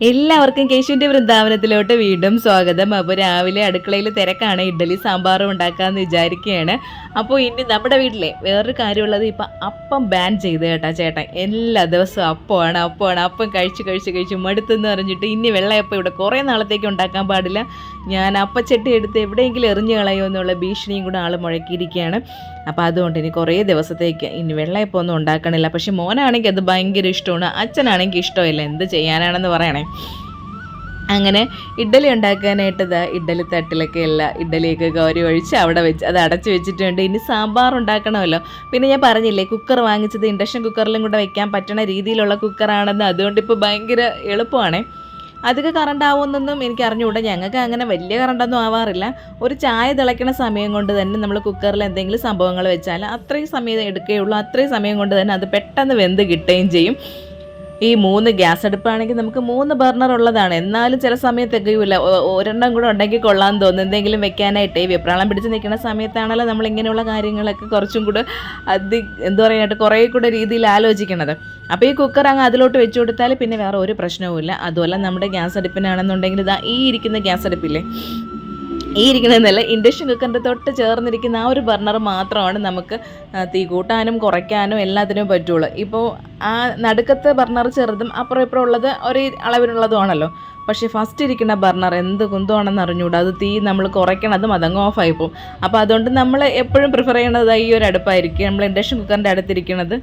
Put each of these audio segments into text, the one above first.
എല്ലാവർക്കും കേശുവിന്റെ വൃന്ദാവനത്തിലോട്ട് വീണ്ടും സ്വാഗതം. അപ്പോൾ രാവിലെ അടുക്കളയിൽ തിരക്കാണ്. ഇഡ്ഡലി സാമ്പാറും ഉണ്ടാക്കാമെന്ന് വിചാരിക്കുകയാണ് അപ്പോൾ ഇനി നമ്മുടെ വീട്ടിലെ വേറൊരു കാര്യമുള്ളത് ഇപ്പം അപ്പം ബാൻ ചെയ്ത് കേട്ടാ ചേട്ടൻ. എല്ലാ ദിവസവും അപ്പമാണ് അപ്പമാണ്. അപ്പം കഴിച്ച് കഴിച്ച് കഴിച്ച് മടുത്തെന്ന് പറഞ്ഞിട്ട് ഇനി വെള്ളയപ്പം ഇവിടെ കുറേ നാളത്തേക്ക് ഉണ്ടാക്കാൻ പാടില്ല. ഞാൻ അപ്പച്ചട്ടി എടുത്ത് എവിടെയെങ്കിലും എറിഞ്ഞു കളയോ എന്നുള്ള ഭീഷണിയും കൂടെ ആൾ മുഴക്കിയിരിക്കുകയാണ്. അപ്പോൾ അതുകൊണ്ട് ഇനി കുറേ ദിവസത്തേക്ക് ഇനി വെള്ളയപ്പം ഒന്നും ഉണ്ടാക്കണില്ല. പക്ഷെ മോനാണെങ്കിൽ അത് ഭയങ്കര ഇഷ്ടമാണ്. അച്ഛനാണെങ്കിൽ ഇഷ്ടമില്ല. എന്ത് ചെയ്യാനാണെന്ന് പറയണേ. അങ്ങനെ ഇഡ്ഡലി ഉണ്ടാക്കാനായിട്ട് ഇതാ ഇഡ്ഡലി തട്ടിലൊക്കെ എല്ലാ ഇഡ്ഡലിയൊക്കെ കോരി ഒഴിച്ച് അവിടെ വെച്ച് അത് അടച്ചു വെച്ചിട്ടുണ്ട്. ഇനി സാമ്പാർ ഉണ്ടാക്കണമല്ലോ. പിന്നെ ഞാൻ പറഞ്ഞില്ലേ കുക്കർ വാങ്ങിച്ചത് ഇൻഡക്ഷൻ കുക്കറിലും കൂടെ വെക്കാൻ പറ്റണ രീതിയിലുള്ള കുക്കറാണെന്ന്. അതുകൊണ്ട് ഇപ്പോൾ ഭയങ്കര എളുപ്പമാണേ. അധികം കറണ്ട് ആവുമെന്നൊന്നും എനിക്ക് അറിഞ്ഞുകൂടാ. ഞങ്ങൾക്ക് അങ്ങനെ വലിയ കറണ്ടൊന്നും ആവാറില്ല. ഒരു ചായ തിളയ്ക്കണ സമയം കൊണ്ട് തന്നെ നമ്മൾ കുക്കറിൽ എന്തെങ്കിലും സംഭവങ്ങൾ വെച്ചാൽ അത്രയും സമയം എടുക്കുകയുള്ളൂ. അത്രയും സമയം കൊണ്ട് തന്നെ അത് പെട്ടെന്ന് വെന്ത് കിട്ടുകയും ചെയ്യും. ഈ മൂന്ന് ഗ്യാസ് അടുപ്പാണെങ്കിൽ നമുക്ക് മൂന്ന് ബർണർ ഉള്ളതാണ്. എന്നാലും ചില സമയത്ത് തികയൂല. ഒരെണ്ണം കൂടെ ഉണ്ടെങ്കിൽ കൊള്ളാൻ തോന്നും. എന്തെങ്കിലും വെക്കാനായിട്ട് ഈ വെപ്രാളം പിടിച്ച് നിൽക്കുന്ന സമയത്താണല്ലോ നമ്മൾ ഇങ്ങനെയുള്ള കാര്യങ്ങളൊക്കെ കുറച്ചും കൂടെ അതി എന്താ പറയാനായിട്ട് കുറേ കൂടെ രീതിയിൽ ആലോചിക്കണത്. അപ്പോൾ ഈ കുക്കർ അങ്ങ് അതിലോട്ട് വെച്ച് കൊടുത്താൽ പിന്നെ വേറെ ഒരു പ്രശ്നവുമില്ല. അതുമല്ല നമ്മുടെ ഗ്യാസ് അടുപ്പിനാണെന്നുണ്ടെങ്കിൽ ഇതാ ഈ ഇരിക്കുന്ന ഗ്യാസ് അടുപ്പില്ലേ? ഈ ഇരിക്കുന്നതെന്നല്ല ഇൻഡക്ഷൻ കുക്കറിന്റെ തൊട്ട് ചേർന്നിരിക്കുന്ന ആ ഒരു ബർണർ മാത്രമാണ് നമുക്ക് തീ കൂട്ടാനും കുറയ്ക്കാനും എല്ലാത്തിനും പറ്റുള്ളൂ. ഇപ്പോൾ ആ നടുക്കത്തെ ബർണർ ചെറുതും അപ്പുറം ഇപ്പുറം ഉള്ളത് ഒരേ അളവിലുള്ളതുമാണല്ലോ. പക്ഷേ ഫസ്റ്റ് ഇരിക്കുന്ന ബർണർ എന്ത് കുന്തമാണെന്ന് അറിഞ്ഞുകൂടാ. അത് തീ നമ്മൾ കുറയ്ക്കണതും അതങ്ങ് ഓഫായി പോകും അപ്പോൾ അതുകൊണ്ട് നമ്മൾ എപ്പോഴും പ്രിഫർ ചെയ്യണത് ഈ ഒരു അടുപ്പായിരിക്കും. നമ്മൾ ഇൻഡക്ഷൻ കുക്കറിന്റെ അടുത്തിരിക്കുന്നത്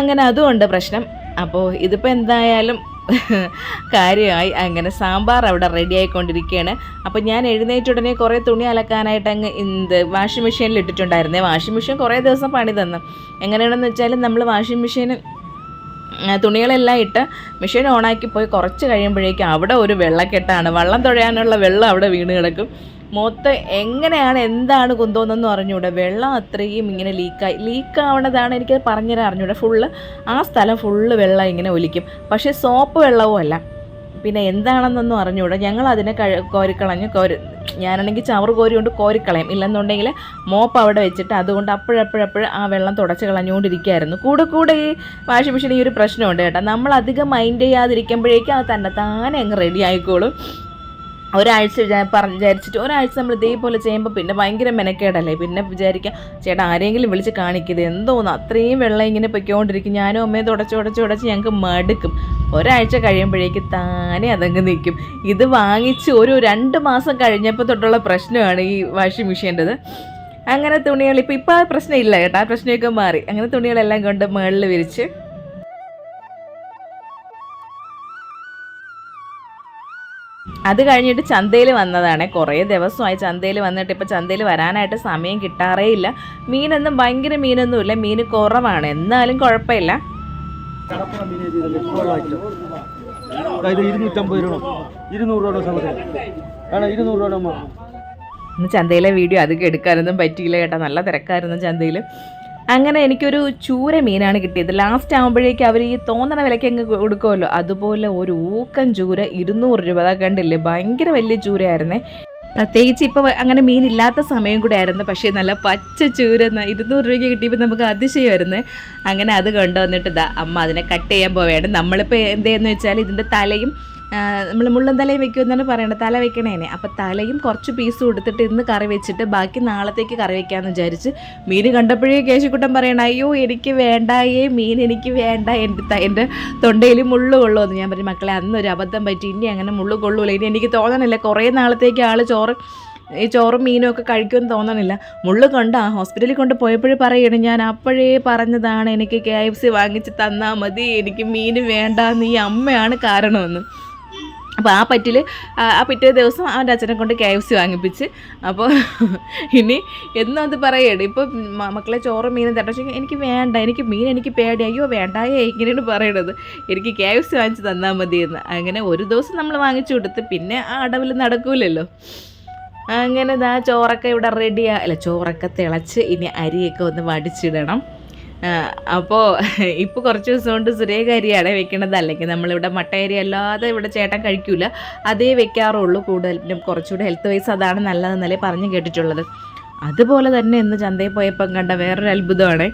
അങ്ങനെ അതുമുണ്ട് പ്രശ്നം. അപ്പോൾ ഇതിപ്പോൾ എന്തായാലും കാര്യമായി അങ്ങനെ സാമ്പാർ അവിടെ റെഡി ആയിക്കൊണ്ടിരിക്കുകയാണ്. അപ്പോൾ ഞാൻ എഴുന്നേറ്റ് ഉടനെ കുറേ തുണി അലക്കാനായിട്ട് അങ്ങ് എന്ത് വാഷിംഗ് മെഷീനിൽ ഇട്ടിട്ടുണ്ടായിരുന്നേ. വാഷിംഗ് മെഷീൻ കുറേ ദിവസം പണി തന്നു. എങ്ങനെയാണെന്ന് വെച്ചാൽ നമ്മൾ വാഷിംഗ് മെഷീൻ തുണികളെല്ലാം ഇട്ട് മെഷീൻ ഓണാക്കി പോയി കുറച്ച് കഴിയുമ്പോഴേക്കും അവിടെ ഒരു വെള്ളക്കെട്ടാണ്. വള്ളം തുഴയാനുള്ള വെള്ളം അവിടെ വീണ് കിടക്കും. മൊത്തം എങ്ങനെയാണ് എന്താണ് കുന്തോന്നെന്ന് അറിഞ്ഞൂടെ. വെള്ളം അത്രയും ഇങ്ങനെ ലീക്കായി ലീക്കാവണതാണ് എനിക്ക് പറഞ്ഞുതരാൻ അറിഞ്ഞൂടെ. ഫുള്ള് ആ സ്ഥലം ഫുള്ള് വെള്ളം ഇങ്ങനെ ഒലിക്കും. പക്ഷേ സോപ്പ് വെള്ളവും അല്ല. പിന്നെ എന്താണെന്നൊന്നും അറിഞ്ഞൂടെ. ഞങ്ങൾ അതിനെ കഴി കോരിക്കളഞ്ഞ് കോരി ഞാനാണെങ്കിൽ ചവറ് കോരി കൊണ്ട് കോരിക്കളയും. ഇല്ലെന്നുണ്ടെങ്കിൽ മോപ്പ് അവിടെ വെച്ചിട്ട് അതുകൊണ്ട് അപ്പോഴപ്പോഴപ്പോഴും ആ വെള്ളം തുടച്ച് കളഞ്ഞുകൊണ്ടിരിക്കുകയായിരുന്നു. കൂടെ കൂടെ ഈ വാഷിംഗ് മെഷീൻ ഈ ഒരു പ്രശ്നമുണ്ട് കേട്ടോ. നമ്മൾ അധികം മൈൻഡ് ചെയ്യാതിരിക്കുമ്പോഴേക്കും അത് തന്നെ താനെ അങ്ങ് റെഡി ആയിക്കോളും. ഒരാഴ്ച പറഞ്ഞ് വിചാരിച്ചിട്ട് ഒരാഴ്ച നമ്മൾ ഇതേപോലെ ചെയ്യുമ്പോൾ പിന്നെ ഭയങ്കര മെനക്കേടല്ലേ? പിന്നെ വിചാരിക്കാം ചേട്ടാ ആരെങ്കിലും വിളിച്ച് കാണിക്കരുത് എന്തോന്ന്? അത്രയും വെള്ളം ഇങ്ങനെ പൊയ്ക്കൊണ്ടിരിക്കും. ഞാനും അമ്മയും തുടച്ച് തുടച്ച് തുടച്ച് ഞങ്ങൾക്ക് മടുക്കും. ഒരാഴ്ച കഴിയുമ്പോഴേക്ക് താനെ അതങ്ങ് നിൽക്കും ഇത് വാങ്ങിച്ച് ഒരു രണ്ട് മാസം കഴിഞ്ഞപ്പോൾ തൊട്ടുള്ള പ്രശ്നമാണ് ഈ വാഷിംഗ് മെഷീന്റെത്. അങ്ങനെ തുണികൾ ഇപ്പോൾ ഇപ്പോൾ ആ പ്രശ്നമില്ല കേട്ടോ. ആ പ്രശ്നമൊക്കെ മാറി. അങ്ങനെ തുണികളെല്ലാം കൊണ്ട് മുകളിൽ വിരിച്ച് അത് കഴിഞ്ഞിട്ട് ചന്തയിൽ വന്നതാണ്. കുറേ ദിവസമായി ചന്തയിൽ വന്നിട്ട് ഇപ്പോൾ ചന്തയിൽ വരാനായിട്ട് സമയം കിട്ടാറേ ഇല്ല. മീനൊന്നും ഭയങ്കര മീനൊന്നുമില്ല മീൻ കുറവാണ്. എന്നാലും കുഴപ്പമില്ല. ഇരുന്നൂറ്റമ്പത് രൂപ. ഇരുന്നൂറ് ഇരുന്നൂറ് ഇന്ന് ചന്തയിലെ വീഡിയോ അധികം എടുക്കാനൊന്നും പറ്റിയില്ല കേട്ടോ. നല്ല തിരക്കായിരുന്നു ചന്തയിൽ. അങ്ങനെ എനിക്കൊരു ചൂര മീനാണ് കിട്ടിയത്. ലാസ്റ്റ് ആകുമ്പോഴേക്കും അവർ ഈ തോന്നണ വിലയ്ക്ക് അങ്ങ് കൊടുക്കുമല്ലോ. അതുപോലെ ഒരു ഊക്കം ചൂര ഇരുന്നൂറ് രൂപ. അതാ കണ്ടില്ലേ? ഭയങ്കര വലിയ ചൂരയായിരുന്നേ. പ്രത്യേകിച്ച് ഇപ്പോൾ അങ്ങനെ മീനില്ലാത്ത സമയം കൂടെ ആയിരുന്നു. പക്ഷേ നല്ല പച്ച ചൂര ഇരുന്നൂറ് രൂപയ്ക്ക് കിട്ടിയപ്പോൾ നമുക്ക് അതിശയമായിരുന്നു. അങ്ങനെ അത് കൊണ്ടുവന്നിട്ട് ഇതാ അമ്മ അതിനെ കട്ട് ചെയ്യാൻ പോവുകയാണ്. നമ്മളിപ്പോൾ എന്തെന്ന് വെച്ചാൽ ഇതിന്റെ തലയും നമ്മൾ മുള്ളൻ തലയും വെക്കുമെന്നാണ് പറയണത്. തല വെക്കണേനെ അപ്പോൾ തലയും കുറച്ച് പീസ് കൊടുത്തിട്ട് ഇന്ന് കറി വെച്ചിട്ട് ബാക്കി നാളത്തേക്ക് കറി വെക്കാമെന്ന് വിചാരിച്ച് മീൻ കണ്ടപ്പോഴേ കേശുക്കുട്ടൻ പറയണ അയ്യോ എനിക്ക് വേണ്ടായേ മീൻ എനിക്ക് വേണ്ട. എന്റെ എന്റെ തൊണ്ടയിൽ മുള്ളു കൊള്ളുമെന്ന്. ഞാൻ പറഞ്ഞു മക്കളെ അന്നൊരു അബദ്ധം പറ്റി. ഇനി അങ്ങനെ മുള്ളു കൊള്ളൂല. ഇനി എനിക്ക് തോന്നണില്ല. കുറേ നാളത്തേക്ക് ആൾ ചോറ് ഈ ചോറും മീനും ഒക്കെ കഴിക്കുമെന്ന് തോന്നണില്ല. മുള്ളു കൊണ്ട് ആ ഹോസ്പിറ്റലിൽ കൊണ്ട് പോയപ്പോഴേ പറയണം ഞാൻ അപ്പോഴേ പറഞ്ഞതാണ് എനിക്ക് കെ എഫ് സി വാങ്ങിച്ച് തന്നാൽ മതി. എനിക്ക് മീൻ വേണ്ട ഈ അമ്മയാണ് കാരണമെന്ന്. അപ്പോൾ ആ പറ്റിൽ ആ പിറ്റേ ദിവസം അവന്റെ അച്ഛനെ കൊണ്ട് കെ എഫ് സി വാങ്ങിപ്പിച്ച്. അപ്പോൾ ഇനി എന്നും അത് പറയണം ഇപ്പോൾ മക്കളെ ചോറും മീനും പക്ഷേ എനിക്ക് വേണ്ട എനിക്ക് മീൻ എനിക്ക് പേടി. അയ്യോ വേണ്ടായേ ഇങ്ങനെയാണ് പറയണത്. എനിക്ക് കെ എഫ് സി വാങ്ങിച്ച് തന്നാൽ മതിയെന്ന് അങ്ങനെ ഒരു ദിവസം നമ്മൾ വാങ്ങിച്ചു കൊടുത്ത് പിന്നെ ആ അടവിൽ നടക്കൂലല്ലോ. അങ്ങനെ ഇതാ ചോറൊക്കെ ഇവിടെ റെഡിയാ അല്ല ചോറൊക്കെ തിളച്ച് ഇനി അരിയൊക്കെ ഒന്ന് വടിച്ചിടണം. അപ്പോൾ ഇപ്പോൾ കുറച്ച് ദിവസം കൊണ്ട് സുരേഖ അരിയാണ് വെക്കണത് അല്ലെങ്കിൽ നമ്മളിവിടെ മട്ട അരി അല്ലാതെ ഇവിടെ ചേട്ടൻ കഴിക്കൂല അതേ വെക്കാറുള്ളൂ കൂടുതലും. കുറച്ചുകൂടി ഹെൽത്ത് വൈസ് അതാണ് നല്ലതെന്നല്ലേ പറഞ്ഞു കേട്ടിട്ടുള്ളത്. അതുപോലെ തന്നെ ഇന്ന് ചന്തയിൽ പോയപ്പം കണ്ട വേറൊരു അത്ഭുതമാണ്.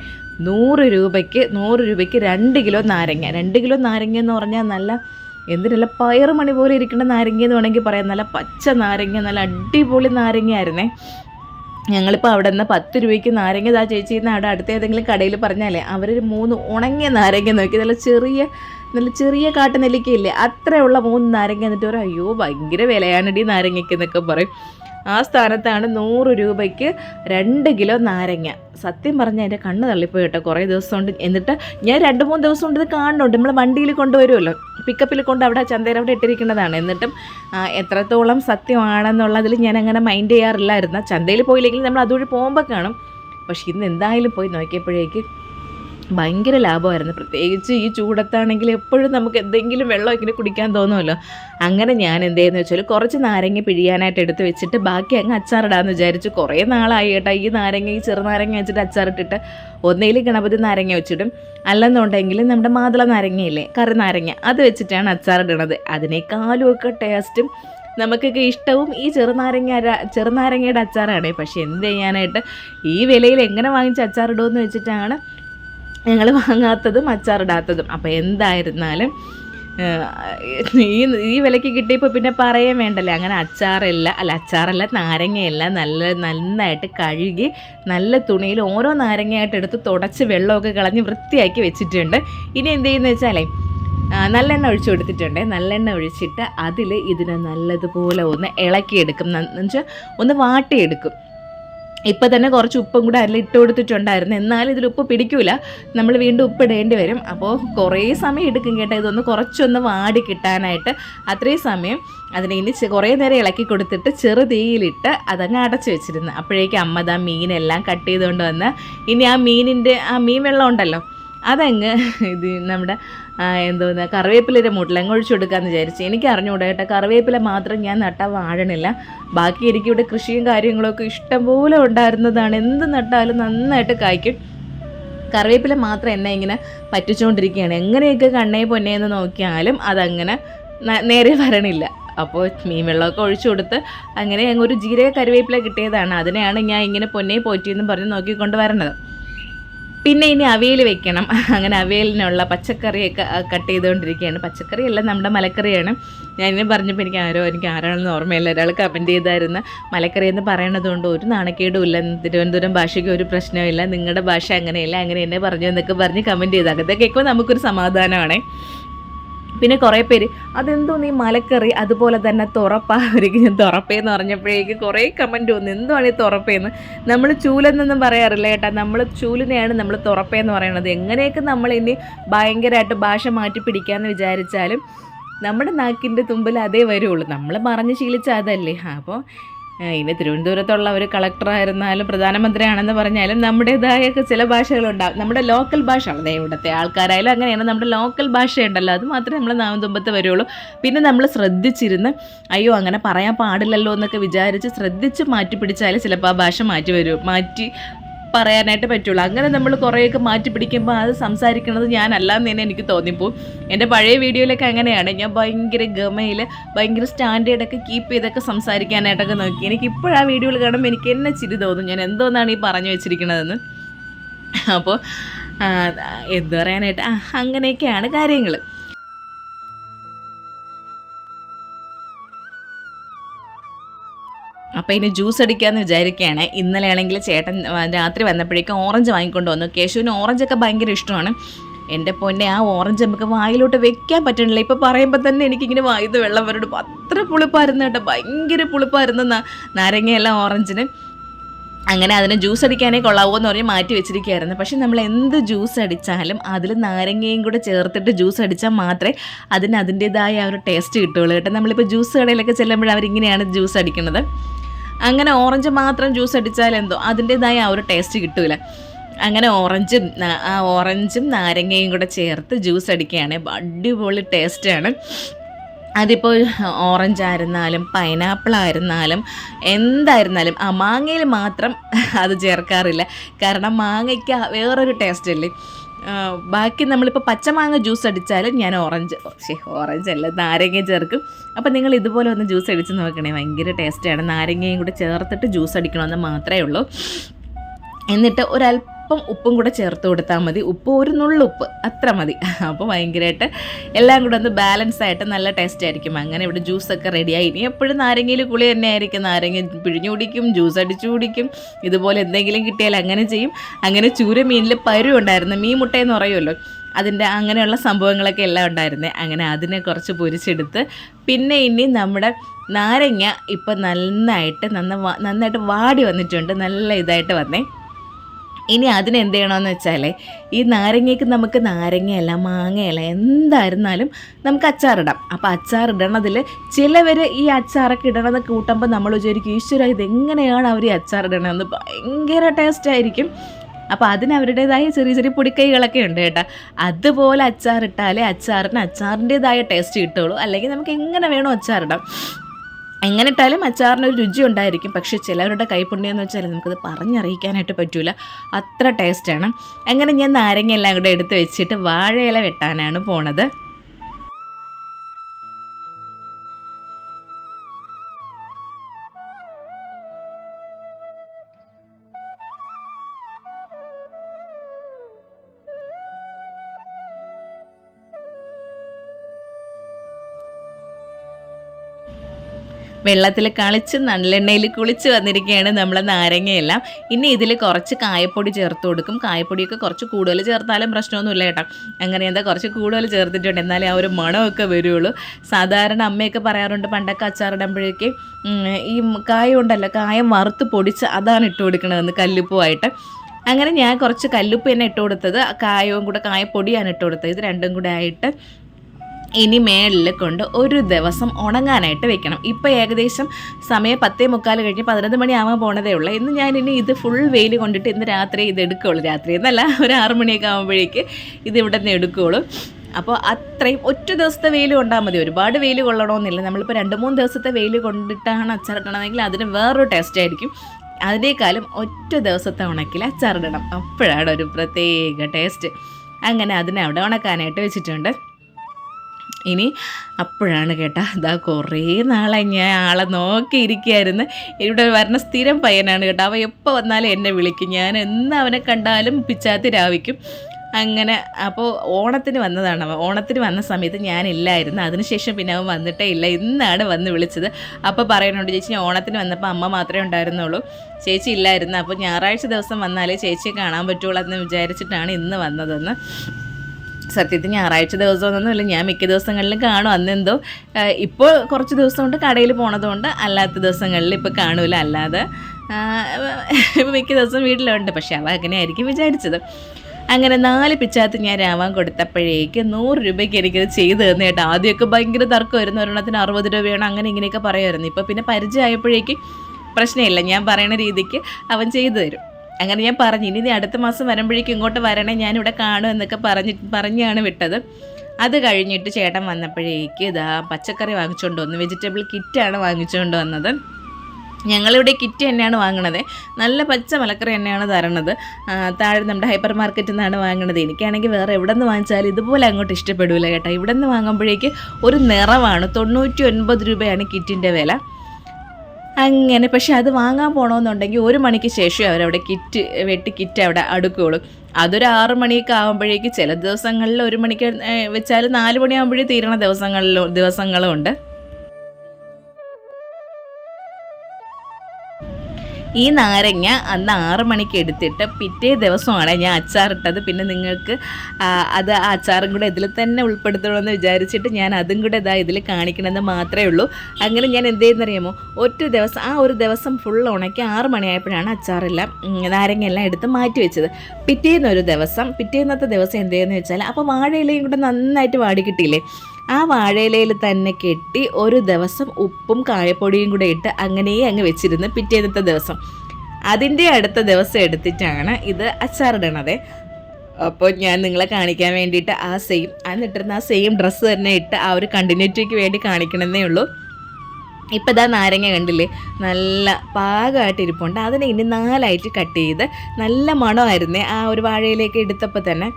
നൂറ് രൂപയ്ക്ക് നൂറ് രൂപയ്ക്ക് രണ്ട് കിലോ നാരങ്ങ. രണ്ട് കിലോ നാരങ്ങ എന്ന് പറഞ്ഞാൽ നല്ല എന്തിനല്ല പയറുമണി പോലെ ഇരിക്കുന്ന നാരങ്ങ എന്ന് വേണമെങ്കിൽ പറയാം. നല്ല പച്ച നാരങ്ങ നല്ല അടിപൊളി നാരങ്ങയായിരുന്നേ. ഞങ്ങളിപ്പോൾ അവിടെ നിന്ന് പത്ത് രൂപയ്ക്ക് നാരങ്ങ ഇതാ ചേച്ചി എന്ന് അവിടെ അടുത്ത ഏതെങ്കിലും കടയിൽ പറഞ്ഞാലേ അവർ മൂന്ന് ഉണങ്ങിയ നാരങ്ങ നോക്കി നല്ല ചെറിയ നല്ല ചെറിയ കാട്ടുനെല്ലിക്കയില്ലേ അത്രയുള്ള മൂന്ന് നാരങ്ങ എന്നിട്ട് പറയും അയ്യോ ഭയങ്കര വിലയാണടി നാരങ്ങയ്ക്ക് എന്നൊക്കെ പറയും. ആ സ്ഥാനത്താണ് നൂറ് രൂപയ്ക്ക് രണ്ട് കിലോ നാരങ്ങ. സത്യം പറഞ്ഞാൽ എന്റെ കണ്ണ് തള്ളിപ്പോയി കേട്ടോ. കുറേ ദിവസം കൊണ്ട് എന്നിട്ട് ഞാൻ രണ്ട് മൂന്ന് ദിവസം കൊണ്ട് ഇത് കാണുന്നുണ്ട്. നമ്മൾ വണ്ടിയിൽ കൊണ്ടുവരുമല്ലോ. പിക്കപ്പിൽ കൊണ്ട് അവിടെ ചന്തയിൽ അവിടെ ഇട്ടിരിക്കുന്നതാണ്. എന്നിട്ടും എത്രത്തോളം സത്യമാണെന്നുള്ളതിൽ ഞാൻ അങ്ങനെ മൈൻഡ് ചെയ്യാറില്ലായിരുന്നു. ചന്തയിൽ പോയില്ലെങ്കിൽ നമ്മൾ അതുവഴി പോകുമ്പോൾ കാണും. പക്ഷേ ഇന്ന് എന്തായാലും പോയി നോക്കിയപ്പോഴേക്ക് ഭയങ്കര ലാഭമായിരുന്നു. പ്രത്യേകിച്ച് ഈ ചൂടത്താണെങ്കിൽ എപ്പോഴും നമുക്ക് എന്തെങ്കിലും വെള്ളം ഇങ്ങനെ കുടിക്കാൻ തോന്നുമല്ലോ. അങ്ങനെ ഞാൻ എന്ത് ചെയ്യുന്നത് വെച്ചാൽ കുറച്ച് നാരങ്ങ പിഴിയാനായിട്ട് എടുത്ത് വെച്ചിട്ട് ബാക്കി അങ്ങ് അച്ചാറിടാമെന്ന് വിചാരിച്ചു. കുറേ നാളായി കേട്ടോ ഈ നാരങ്ങ ഈ ചെറുനാരങ്ങ വെച്ചിട്ട് അച്ചാറിട്ടിട്ട് ഒന്നേൽ ഗണപതി നാരങ്ങ വെച്ചിടും. അല്ലെന്നുണ്ടെങ്കിൽ നമ്മുടെ മാതള നാരങ്ങയില്ലേ കറി നാരങ്ങ അത് വെച്ചിട്ടാണ് അച്ചാറിടണത് അതിനേക്കാളും ഒക്കെ ടേസ്റ്റും നമുക്കൊക്കെ ഇഷ്ടവും ഈ ചെറുനാരങ്ങ ചെറുനാരങ്ങയുടെ അച്ചാറാണ്. പക്ഷെ എന്ത് ചെയ്യാനായിട്ട് ഈ വിലയിൽ എങ്ങനെ വാങ്ങിച്ച് അച്ചാറിടുമെന്ന് വെച്ചിട്ടാണ് ഞങ്ങൾ വാങ്ങാത്തതും അച്ചാറിടാത്തതും അപ്പോൾ എന്തായിരുന്നാലും ഈ ഈ വിലയ്ക്ക് കിട്ടിയപ്പോൾ പിന്നെ പറയാൻ വേണ്ടല്ലേ? അങ്ങനെ അച്ചാറല്ല അല്ല അച്ചാറല്ല നാരങ്ങയല്ല നല്ല നന്നായിട്ട് കഴുകി നല്ല തുണിയിൽ ഓരോ നാരങ്ങയായിട്ട് എടുത്ത് തുടച്ച് വെള്ളമൊക്കെ കളഞ്ഞ് വൃത്തിയാക്കി വെച്ചിട്ടുണ്ട്. ഇനി എന്ത് ചെയ്യുന്നത് വെച്ചാലേ നല്ലെണ്ണ ഒഴിച്ചു കൊടുത്തിട്ടുണ്ട്. നല്ലെണ്ണ ഒഴിച്ചിട്ട് അതിൽ ഇതിനെ നല്ലതുപോലെ ഒന്ന് ഇളക്കിയെടുക്കും. എന്ന് വെച്ചാൽ ഒന്ന് വാട്ടിയെടുക്കും. ഇപ്പം തന്നെ കുറച്ച് ഉപ്പും കൂടെ അതിൽ ഇട്ട് കൊടുത്തിട്ടുണ്ടായിരുന്നു. എന്നാലും ഇതിൽ ഉപ്പ് പിടിക്കൂല. നമ്മൾ വീണ്ടും ഉപ്പ് ഇടേണ്ടി വരും. അപ്പോൾ കുറേ സമയം എടുക്കും കേട്ടോ ഇതൊന്ന് കുറച്ചൊന്ന് വാടി കിട്ടാനായിട്ട്. അത്രയും സമയം അതിനെ ഇനി കുറേ നേരം ഇളക്കി കൊടുത്തിട്ട് ചെറു തീയിലിട്ട് അതങ്ങ് അടച്ച് വെച്ചിരുന്നു. അപ്പോഴേക്കും അമ്മ ദാ മീനെല്ലാം കട്ട് ചെയ്തുകൊണ്ട് വന്ന് ഇനി ആ മീനിന്റെ ആ മീൻ വെള്ളം ഉണ്ടല്ലോ അതങ്ങ് ഇത് നമ്മുടെ ആ, എന്തോന്ന് കറിവേപ്പിലയുടെ മുട്ടിലങ്ങ് ഒഴിച്ചു കൊടുക്കാമെന്ന് വിചാരിച്ചു. എനിക്ക് അറിഞ്ഞുകൂടാ കേട്ടോ കറിവേപ്പില മാത്രം ഞാൻ നട്ടാൽ വാഴണില്ല. ബാക്കി എനിക്കിവിടെ കൃഷിയും കാര്യങ്ങളൊക്കെ ഇഷ്ടംപോലെ ഉണ്ടായിരുന്നതാണ്. എന്ത് നട്ടാലും നന്നായിട്ട് കായ്ക്കും. കറിവേപ്പില മാത്രം എന്നെ ഇങ്ങനെ പറ്റിച്ചുകൊണ്ടിരിക്കുകയാണ് എങ്ങനെയൊക്കെ കണ്ണേ പൊന്നേ എന്ന് നോക്കിയാലും അതങ്ങനെ നേരെ വരണില്ല. അപ്പോൾ മീൻ വെള്ളമൊക്കെ ഒഴിച്ചു കൊടുത്ത് അങ്ങനെ അങ്ങ് ഒരു ജീരക കറിവേപ്പില കിട്ടിയതാണ്. അതിനെയാണ് ഞാൻ ഇങ്ങനെ പൊന്നേ പോറ്റിയെന്ന് പറഞ്ഞ് നോക്കിക്കൊണ്ട് വരണത് പിന്നെ ഇനി അവയിൽ വെക്കണം. അങ്ങനെ അവയിലിനുള്ള പച്ചക്കറിയൊക്കെ കട്ട് ചെയ്തുകൊണ്ടിരിക്കുകയാണ്. പച്ചക്കറിയല്ല നമ്മുടെ മലക്കറിയാണ്. ഞാൻ ഇനി പറഞ്ഞപ്പോൾ എനിക്ക് ആരോ എനിക്ക് ആരാണെന്ന് ഓർമ്മയില്ല. ഒരാൾ കമന്റ് ചെയ്തായിരുന്നു. മലക്കറി എന്ന് പറയണത് കൊണ്ട് ഒരു നാണക്കേടും ഇല്ല. തിരുവനന്തപുരം ഭാഷയ്ക്ക് ഒരു പ്രശ്നമില്ല നിങ്ങളുടെ ഭാഷ അങ്ങനെയല്ല അങ്ങനെ എന്നെ പറഞ്ഞു എന്നൊക്കെ പറഞ്ഞ് കമന്റ് ചെയ്താൽ അതൊക്കെ കേൾക്കുമ്പോൾ നമുക്കൊരു സമാധാനമാണ്. പിന്നെ കുറേ പേര് അതെന്തോ നീ മലക്കറി അതുപോലെ തന്നെ തുറപ്പാവരിക്കും ഞാൻ തുറപ്പേന്ന് പറഞ്ഞപ്പോഴേക്ക് കുറേ കമന്റ് വന്നു എന്തുവാണ് ഈ തുറപ്പേന്ന്? നമ്മൾ ചൂലെന്നൊന്നും പറയാറില്ല കേട്ടോ നമ്മൾ ചൂലിനെയാണ് നമ്മൾ തുറപ്പേന്ന് പറയുന്നത് എങ്ങനെയൊക്കെ നമ്മൾ ഇനി ഭയങ്കരമായിട്ട് ഭാഷ മാറ്റി പിടിക്കാമെന്ന് വിചാരിച്ചാലും നമ്മുടെ നാക്കിന്റെ തുമ്പിൽ അതേ വരുള്ളൂ. നമ്മൾ പറഞ്ഞ് ശീലിച്ച അതല്ലേ. അപ്പോൾ ഇനി തിരുവനന്തപുരത്തുള്ള ഒരു കളക്ടറായിരുന്നാലും പ്രധാനമന്ത്രിയാണെന്ന് പറഞ്ഞാലും നമ്മുടേതായ ചില ഭാഷകളുണ്ടാകും നമ്മുടെ ലോക്കൽ ഭാഷ അതെ ഇവിടുത്തെ ആൾക്കാരായാലും അങ്ങനെയാണ്. നമ്മുടെ ലോക്കൽ ഭാഷയുണ്ടല്ലോ. അത് മാത്രമേ നമ്മൾ നാമതുമ്പത്ത് വരുള്ളൂ. പിന്നെ നമ്മൾ ശ്രദ്ധിച്ചിരുന്ന് അയ്യോ അങ്ങനെ പറയാൻ പാടില്ലല്ലോ എന്നൊക്കെ വിചാരിച്ച് ശ്രദ്ധിച്ച് മാറ്റി പിടിച്ചാൽ ചിലപ്പോൾ ആ ഭാഷ മാറ്റി വരും. മാറ്റി പറയാനായിട്ട് പറ്റുള്ളൂ. അങ്ങനെ നമ്മൾ കുറേയൊക്കെ മാറ്റി പിടിക്കുമ്പോൾ അത് സംസാരിക്കുന്നത് ഞാനല്ല എന്ന് തന്നെ എനിക്ക് തോന്നിപ്പോവും എന്റെ പഴയ വീഡിയോയിലൊക്കെ അങ്ങനെയാണ്. ഞാൻ ഭയങ്കര ഗമയിൽ ഭയങ്കര സ്റ്റാൻഡേർഡൊക്കെ കീപ്പ് ചെയ്തൊക്കെ സംസാരിക്കാനായിട്ടൊക്കെ നോക്കി. എനിക്ക് ഇപ്പോഴാ വീഡിയോയിൽ കാണുമ്പോൾ എനിക്ക് എന്നെ ചിരി തോന്നും. ഞാൻ എന്തോന്നാണ് ഈ പറഞ്ഞു വെച്ചിരിക്കുന്നതെന്ന് അപ്പോൾ എന്ത് പറയാനായിട്ട് അങ്ങനെയൊക്കെയാണ് കാര്യങ്ങൾ അപ്പോൾ ഇനി ജ്യൂസ് അടിക്കാമെന്ന് വിചാരിക്കുകയാണ്. ഇന്നലെ ആണെങ്കിൽ ചേട്ടൻ രാത്രി വന്നപ്പോഴേക്കും ഓറഞ്ച് വാങ്ങിക്കൊണ്ട് വന്നു. കേശുവിന് ഓറഞ്ചൊക്കെ ഭയങ്കര ഇഷ്ടമാണ്. എന്റെ പൊന്നെ ആ ഓറഞ്ച് നമുക്ക് വായിലോട്ട് വെക്കാൻ പറ്റണില്ല. ഇപ്പോൾ പറയുമ്പോൾ തന്നെ എനിക്കിങ്ങനെ വായുത് വെള്ളം വരടും അത്ര പുളിപ്പായിരുന്നു കേട്ടോ. ഭയങ്കര പുളിപ്പായിരുന്നു നാരങ്ങയെല്ലാം ഓറഞ്ചിന്. അങ്ങനെ അതിന് ജ്യൂസ് അടിക്കാനേ കൊള്ളാവൂ എന്ന് പറഞ്ഞ് മാറ്റി വെച്ചിരിക്കുകയായിരുന്നു. പക്ഷെ നമ്മൾ എന്ത് ജ്യൂസ് അടിച്ചാലും അതിൽ നാരങ്ങയും കൂടെ ചേർത്തിട്ട് ജ്യൂസ് അടിച്ചാൽ മാത്രമേ അതിന് അതിന്റേതായ ഒരു ടേസ്റ്റ് കിട്ടുള്ളൂ കേട്ടോ. നമ്മളിപ്പോൾ ജ്യൂസ് കടയിലൊക്കെ ചെല്ലുമ്പോൾ അവരിങ്ങനെയാണ് ജ്യൂസ് അടിക്കുന്നത്. അങ്ങനെ ഓറഞ്ച് മാത്രം ജ്യൂസ് അടിച്ചാൽ എന്തോ അതിന്റെതായ ആ ഒരു ടേസ്റ്റ് കിട്ടൂല. അങ്ങനെ ഓറഞ്ചും ആ ഓറഞ്ചും നാരങ്ങയും കൂടെ ചേർത്ത് ജ്യൂസ് അടിക്കുകയാണ്. അടിപൊളി ടേസ്റ്റാണ് അതിപ്പോൾ ഓറഞ്ച് ആയിരുന്നാലും പൈനാപ്പിൾ ആയിരുന്നാലും എന്തായിരുന്നാലും ആ മാങ്ങയിൽ മാത്രം അത് ചേർക്കാറില്ല. കാരണം മാങ്ങയ്ക്ക് വേറൊരു ടേസ്റ്റ് അല്ലേ? ബാക്കി നമ്മളിപ്പോൾ പച്ചമാങ്ങ ജ്യൂസ് അടിച്ചാലും ഞാൻ ഓറഞ്ച് ഓറഞ്ച് അല്ല നാരങ്ങ ചേർക്കും. അപ്പോൾ നിങ്ങൾ ഇതുപോലെ ഒന്ന് ജ്യൂസ് അടിച്ച് നോക്കണേ ഭയങ്കര ടേസ്റ്റാണ്. നാരങ്ങയും കൂടെ ചേർത്തിട്ട് ജ്യൂസ് അടിക്കണമെന്ന് മാത്രമേ ഉള്ളൂ. എന്നിട്ട് ഒരല്പം അപ്പം ഉപ്പും കൂടെ ചേർത്ത് കൊടുത്താൽ മതി. ഉപ്പ് ഒരു നുള്ളുപ്പ് അത്ര മതി. അപ്പോൾ ഭയങ്കരമായിട്ട് എല്ലാം കൂടെ ഒന്ന് ബാലൻസ് ആയിട്ട് നല്ല ടേസ്റ്റ് ആയിരിക്കും. അങ്ങനെ ഇവിടെ ജ്യൂസൊക്കെ റെഡിയായി ഇനി എപ്പോഴും നാരങ്ങയിൽ കുളി തന്നെ ആയിരിക്കും. നാരങ്ങ പിഴിഞ്ഞു കുടിക്കും ജ്യൂസ് അടിച്ചു കുടിക്കും. ഇതുപോലെ എന്തെങ്കിലും കിട്ടിയാൽ അങ്ങനെ ചെയ്യും. അങ്ങനെ ചൂര മീനിൽ പരു ഉണ്ടായിരുന്നു. മീൻ മുട്ടയെന്ന് പറയുമല്ലോ. അതിന്റെ അങ്ങനെയുള്ള സംഭവങ്ങളൊക്കെ എല്ലാം ഉണ്ടായിരുന്നേ. അങ്ങനെ അതിനെ കുറച്ച് പൊരിച്ചെടുത്ത് പിന്നെ ഇനി നമ്മുടെ നാരങ്ങ ഇപ്പം നന്നായിട്ട് നന്ന നന്നായിട്ട് വാടി വന്നിട്ടുണ്ട്. നല്ല ഇതായിട്ട് വന്നേ. ഇനി അതിന് എന്ത് ചെയ്യണമെന്ന് വെച്ചാൽ ഈ നാരങ്ങയ്ക്ക് നമുക്ക് നാരങ്ങയല്ല മാങ്ങയല്ല എന്തായിരുന്നാലും നമുക്ക് അച്ചാറിടാം. അപ്പോൾ അച്ചാറിടണതിൽ ചിലവർ ഈ അച്ചാറൊക്കെ ഇടണത് കൂട്ടുമ്പോൾ നമ്മൾ വിചാരിക്കും ഈശ്വര ഇതെങ്ങനെയാണ് അവർ ഈ അച്ചാറിടണമെന്ന് ഭയങ്കര ടേസ്റ്റ് ആയിരിക്കും. അപ്പോൾ അതിന് അവരുടേതായ ചെറിയ ചെറിയ പൊടിക്കൈകളൊക്കെ ഉണ്ട് കേട്ടോ. അതുപോലെ അച്ചാറിട്ടാലേ അച്ചാറിന് അച്ചാറിന്റെതായ ടേസ്റ്റ് കിട്ടുള്ളൂ അല്ലെങ്കിൽ നമുക്ക് എങ്ങനെ വേണോ അച്ചാറിടാം. എങ്ങനെ ഇട്ടാലും അച്ചാറിന് ഒരു രുചി ഉണ്ടായിരിക്കും. പക്ഷെ ചിലവരുടെ കൈപ്പുണ്യം എന്ന് വെച്ചാൽ നമുക്കത് പറഞ്ഞറിയിക്കാനായിട്ട് പറ്റില്ല അത്ര ടേസ്റ്റാണ് എങ്ങനെ ഞാൻ നാരങ്ങ എല്ലാം കൂടെ എടുത്ത് വെച്ചിട്ട് വാഴയില വെട്ടാനാണ് പോണത്. വെള്ളത്തിൽ കളിച്ച് നല്ലെണ്ണയിൽ കുളിച്ച് വന്നിരിക്കുകയാണ് നമ്മളെ നാരങ്ങയെല്ലാം. ഇനി ഇതിൽ കുറച്ച് കായപ്പൊടി ചേർത്ത് കൊടുക്കും. കായപ്പൊടിയൊക്കെ കുറച്ച് കൂടുതൽ ചേർത്താലും പ്രശ്നമൊന്നുമില്ല കേട്ടോ. അങ്ങനെ എന്താ കുറച്ച് കൂടുതൽ ചേർത്തിട്ടുണ്ട്. എന്നാലേ ആ ഒരു മണമൊക്കെ വരുള്ളൂ. സാധാരണ അമ്മയൊക്കെ പറയാറുണ്ട് പണ്ടൊക്കെ അച്ചാറിടുമ്പോഴേക്ക് ഈ കായം ഉണ്ടല്ലോ കായം വറുത്ത് പൊടിച്ച് അതാണ് ഇട്ട് കൊടുക്കണതെന്ന് കല്ലുപ്പുമായിട്ട്. അങ്ങനെ ഞാൻ കുറച്ച് കല്ലുപ്പ് തന്നെ ഇട്ട് കൊടുത്തത്. കായവും കൂടെ കായപ്പൊടിയാണ് ഇട്ട് കൊടുത്തത്. ഇത് രണ്ടും കൂടെ ആയിട്ട് ഇനി മേളിൽ കൊണ്ട് ഒരു ദിവസം ഉണങ്ങാനായിട്ട് വെക്കണം. ഇപ്പോൾ ഏകദേശം സമയം പത്തേ മുക്കാൽ കഴിഞ്ഞ് പതിനൊന്ന് മണിയാവാൻ പോണതേ ഉള്ളൂ. ഇന്ന് ഞാൻ ഇനി ഇത് ഫുൾ വെയിൽ കൊണ്ടിട്ട് ഇന്ന് രാത്രി ഇത് എടുക്കുകയുള്ളൂ രാത്രി എന്നല്ല ഒരു ആറ് മണിയൊക്കെ ആകുമ്പോഴേക്ക് ഇത് ഇവിടെ നിന്ന് എടുക്കുകയുള്ളൂ അപ്പോൾ അത്രയും ഒറ്റ ദിവസത്തെ വെയിൽ കൊണ്ടാൽ മതി. ഒരുപാട് വെയിൽ കൊള്ളണമെന്നില്ല. നമ്മളിപ്പോൾ രണ്ട് മൂന്ന് ദിവസത്തെ വെയിൽ കൊണ്ടിട്ടാണ് അച്ചാറിടണമെങ്കിൽ അതിന് വേറൊരു ടേസ്റ്റ് ആയിരിക്കും. അതിനേക്കാളും ഒറ്റ ദിവസത്തെ ഉണക്കിൽ അച്ചാറിടണം അപ്പോഴാണ് ഒരു പ്രത്യേക ടേസ്റ്റ് അങ്ങനെ അതിനെ അവിടെ ഉണക്കാനായിട്ട് വെച്ചിട്ടുണ്ട്. ഇനി അപ്പോഴാണ് കേട്ടാ ഇതാ കുറേ നാളായി ഞാൻ ആളെ നോക്കിയിരിക്കുകയായിരുന്നു ഇവിടെ വരണ സ്ഥിരം പയ്യനാണ് കേട്ടോ. അവൻ എപ്പോൾ വന്നാലും എന്നെ വിളിക്കും. ഞാൻ എന്ന് അവനെ കണ്ടാലും പിച്ചാത്തി രാവിക്കും. അങ്ങനെ അപ്പോൾ ഓണത്തിന് വന്നതാണ് അവൻ. ഓണത്തിന് വന്ന സമയത്ത് ഞാനില്ലായിരുന്നു. അതിനുശേഷം പിന്നെ അവൻ വന്നിട്ടേ ഇല്ല. ഇന്നാണ് വന്ന് വിളിച്ചത്. അപ്പോൾ പറയുന്നുണ്ട് ചേച്ചി ഞാൻ ഓണത്തിന് വന്നപ്പോൾ അമ്മ മാത്രമേ ഉണ്ടായിരുന്നുള്ളൂ. ചേച്ചി ഇല്ലായിരുന്നു. അപ്പോൾ ഞായറാഴ്ച ദിവസം വന്നാലേ ചേച്ചിയെ കാണാൻ പറ്റുള്ളൂ എന്ന് വിചാരിച്ചിട്ടാണ് ഇന്ന് വന്നതെന്ന്. സത്യത്തിൽ ഞായറാഴ്ച ദിവസമൊന്നുമില്ല. ഞാൻ മിക്ക ദിവസങ്ങളിലും കാണും. അന്നെന്തോ ഇപ്പോൾ കുറച്ച് ദിവസം കൊണ്ട് കടയിൽ പോണതുകൊണ്ട്. അല്ലാത്ത ദിവസങ്ങളിൽ ഇപ്പോൾ കാണൂല. അല്ലാതെ മിക്ക ദിവസം വീട്ടിലുണ്ട്. പക്ഷെ അവ അങ്ങനെയായിരിക്കും വിചാരിച്ചത്. അങ്ങനെ നാല് പിച്ചാത്ത് ഞാൻ രാവാൻ കൊടുത്തപ്പോഴേക്ക് നൂറ് രൂപയ്ക്ക് എനിക്കത് ചെയ്തു തന്നു കേട്ടോ. ആദ്യമൊക്കെ ഭയങ്കര തർക്കമായിരുന്നു ഒരെണ്ണത്തിന് അറുപത് രൂപയാണ്? അങ്ങനെ ഇങ്ങനെയൊക്കെ പറയുമായിരുന്നു. ഇപ്പോൾ പിന്നെ പരിചയമായപ്പോഴേക്ക് പ്രശ്നമില്ല. ഞാൻ പറയുന്ന രീതിക്ക് അവൻ ചെയ്തു തരും. അങ്ങനെ ഞാൻ പറഞ്ഞു ഇനി നീ അടുത്ത മാസം വരുമ്പോഴേക്കും ഇങ്ങോട്ട് വരണേ ഞാനിവിടെ കാണും എന്നൊക്കെ പറഞ്ഞ് പറഞ്ഞാണ് വിട്ടത്. അത് കഴിഞ്ഞിട്ട് ചേട്ടൻ വന്നപ്പോഴേക്ക് ഇതാ പച്ചക്കറി വാങ്ങിച്ചുകൊണ്ട് വന്നു. വെജിറ്റബിൾ കിറ്റാണ് വാങ്ങിച്ചുകൊണ്ട് വന്നത്. ഞങ്ങളിവിടെ കിറ്റ് തന്നെയാണ് വാങ്ങണത്. നല്ല പച്ച മലക്കറി തന്നെയാണ് തരണത്. താഴെ നമ്മുടെ ഹൈപ്പർ മാർക്കറ്റിൽ നിന്നാണ് വാങ്ങണത്. എനിക്കാണെങ്കിൽ വേറെ എവിടെ നിന്ന് വാങ്ങിച്ചാലും ഇതുപോലെ അങ്ങോട്ട് ഇഷ്ടപ്പെടില്ല കേട്ടോ. ഇവിടെ നിന്ന് വാങ്ങുമ്പോഴേക്ക് ഒരു നിറവാണ്. തൊണ്ണൂറ്റി ഒൻപത് രൂപയാണ് കിറ്റിന്റെ വില. അങ്ങനെ. പക്ഷെ അത് വാങ്ങാൻ പോകണമെന്നുണ്ടെങ്കിൽ ഒരു മണിക്ക് ശേഷം അവരവിടെ കിറ്റ് വെട്ടി കിറ്റ് അവിടെ അടുക്കുകയുള്ളൂ അതൊരു ആറ് മണിയൊക്കെ ആകുമ്പോഴേക്ക് ചില ദിവസങ്ങളിൽ ഒരു മണിക്ക് വെച്ചാൽ നാല് മണിയാകുമ്പോഴേ തീരണ ദിവസങ്ങളിലും ദിവസങ്ങളും ഈ നാരങ്ങ അന്ന് ആറ് മണിക്ക് എടുത്തിട്ട് പിറ്റേ ദിവസമാണ് ഞാൻ അച്ചാറിട്ടത് പിന്നെ നിങ്ങൾക്ക് അത് ആ അച്ചാറും കൂടെ ഇതിൽ തന്നെ ഉൾപ്പെടുത്തണമെന്ന് വിചാരിച്ചിട്ട് ഞാൻ അതും കൂടെ ഇതാ ഇതിൽ കാണിക്കണമെന്ന് മാത്രമേ ഉള്ളൂ. അങ്ങനെ ഞാൻ എന്ത് ചെയ്യുന്നറിയാമോ? ഒറ്റ ദിവസം ആ ഒരു ദിവസം ഫുൾ ഉണക്കി ആറ് മണിയായപ്പോഴാണ് അച്ചാറെല്ലാം നാരങ്ങയെല്ലാം എടുത്ത് മാറ്റി വെച്ചത്. പിറ്റേന്നൊരു ദിവസം പിറ്റേന്നത്തെ ദിവസം എന്ത് ചെയ്യുന്നത് വെച്ചാൽ അപ്പോൾ വാഴയിലയും കൂടെ നന്നായിട്ട് വാടി കിട്ടിയില്ലേ? ആ വാഴയിലയിൽ തന്നെ കെട്ടി ഒരു ദിവസം ഉപ്പും കായപ്പൊടിയും കൂടെ ഇട്ട് അങ്ങനെ അങ്ങ് വെച്ചിരുന്ന് പിറ്റേന്നത്തെ ദിവസം. അതിന്റെ അടുത്ത ദിവസം എടുത്തിട്ടാണ് ഇത് അച്ചാറിടണത്. അപ്പോൾ ഞാൻ നിങ്ങളെ കാണിക്കാൻ വേണ്ടിയിട്ട് ആ സെയിം എന്നിട്ടിരുന്ന ആ സെയിം ഡ്രസ്സ് തന്നെ ഇട്ട് ആ ഒരു കണ്ടിന്യൂറ്റിക്ക് വേണ്ടി കാണിക്കണമെന്നേ ഉള്ളൂ. ഇപ്പം ഇതാ നാരങ്ങ കണ്ടില്ലേ? നല്ല പാകമായിട്ട് ഇരിപ്പുണ്ട്. അതിനെ ഇനി നാലായിട്ട് കട്ട് ചെയ്ത് നല്ല മണമായിരുന്നേ ആ ഒരു വാഴയിലേക്ക് എടുത്തപ്പോൾ തന്നെ.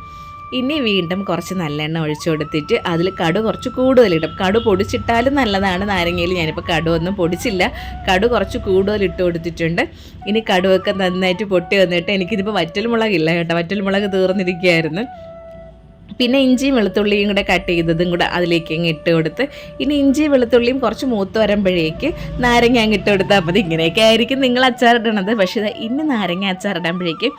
ഇനി വീണ്ടും കുറച്ച് നല്ലെണ്ണ ഒഴിച്ചു കൊടുത്തിട്ട് അതിൽ കടു കുറച്ച് കൂടുതലിടും. കടു പൊടിച്ചിട്ടാലും നല്ലതാണ്. നാരങ്ങയിൽ ഞാനിപ്പോൾ കടുവൊന്നും പൊടിച്ചില്ല. കടു കുറച്ച് കൂടുതൽ ഇട്ട് കൊടുത്തിട്ടുണ്ട്. ഇനി കടുവൊക്കെ നന്നായിട്ട് പൊട്ടി വന്നിട്ട് എനിക്കിതിപ്പോൾ വറ്റൽമുളകില്ല കേട്ടോ. വറ്റൽമുളക് തീർന്നിരിക്കുകയായിരുന്നു. പിന്നെ ഇഞ്ചിയും വെളുത്തുള്ളിയും കൂടെ കട്ട് ചെയ്തതും കൂടെ അതിലേക്ക് അങ്ങ് ഇട്ട് കൊടുത്ത് ഇനി ഇഞ്ചിയും വെളുത്തുള്ളിയും കുറച്ച് മൂത്ത് വരുമ്പോഴേക്ക് നാരങ്ങ അങ്ങ് ഇട്ട് കൊടുത്താൽ മതി. ഇങ്ങനെയൊക്കെ ആയിരിക്കും നിങ്ങൾ അച്ചാറിടണത്. പക്ഷേ ഇന്ന് ഇനി നാരങ്ങ അച്ചാറിടുമ്പോഴേക്ക്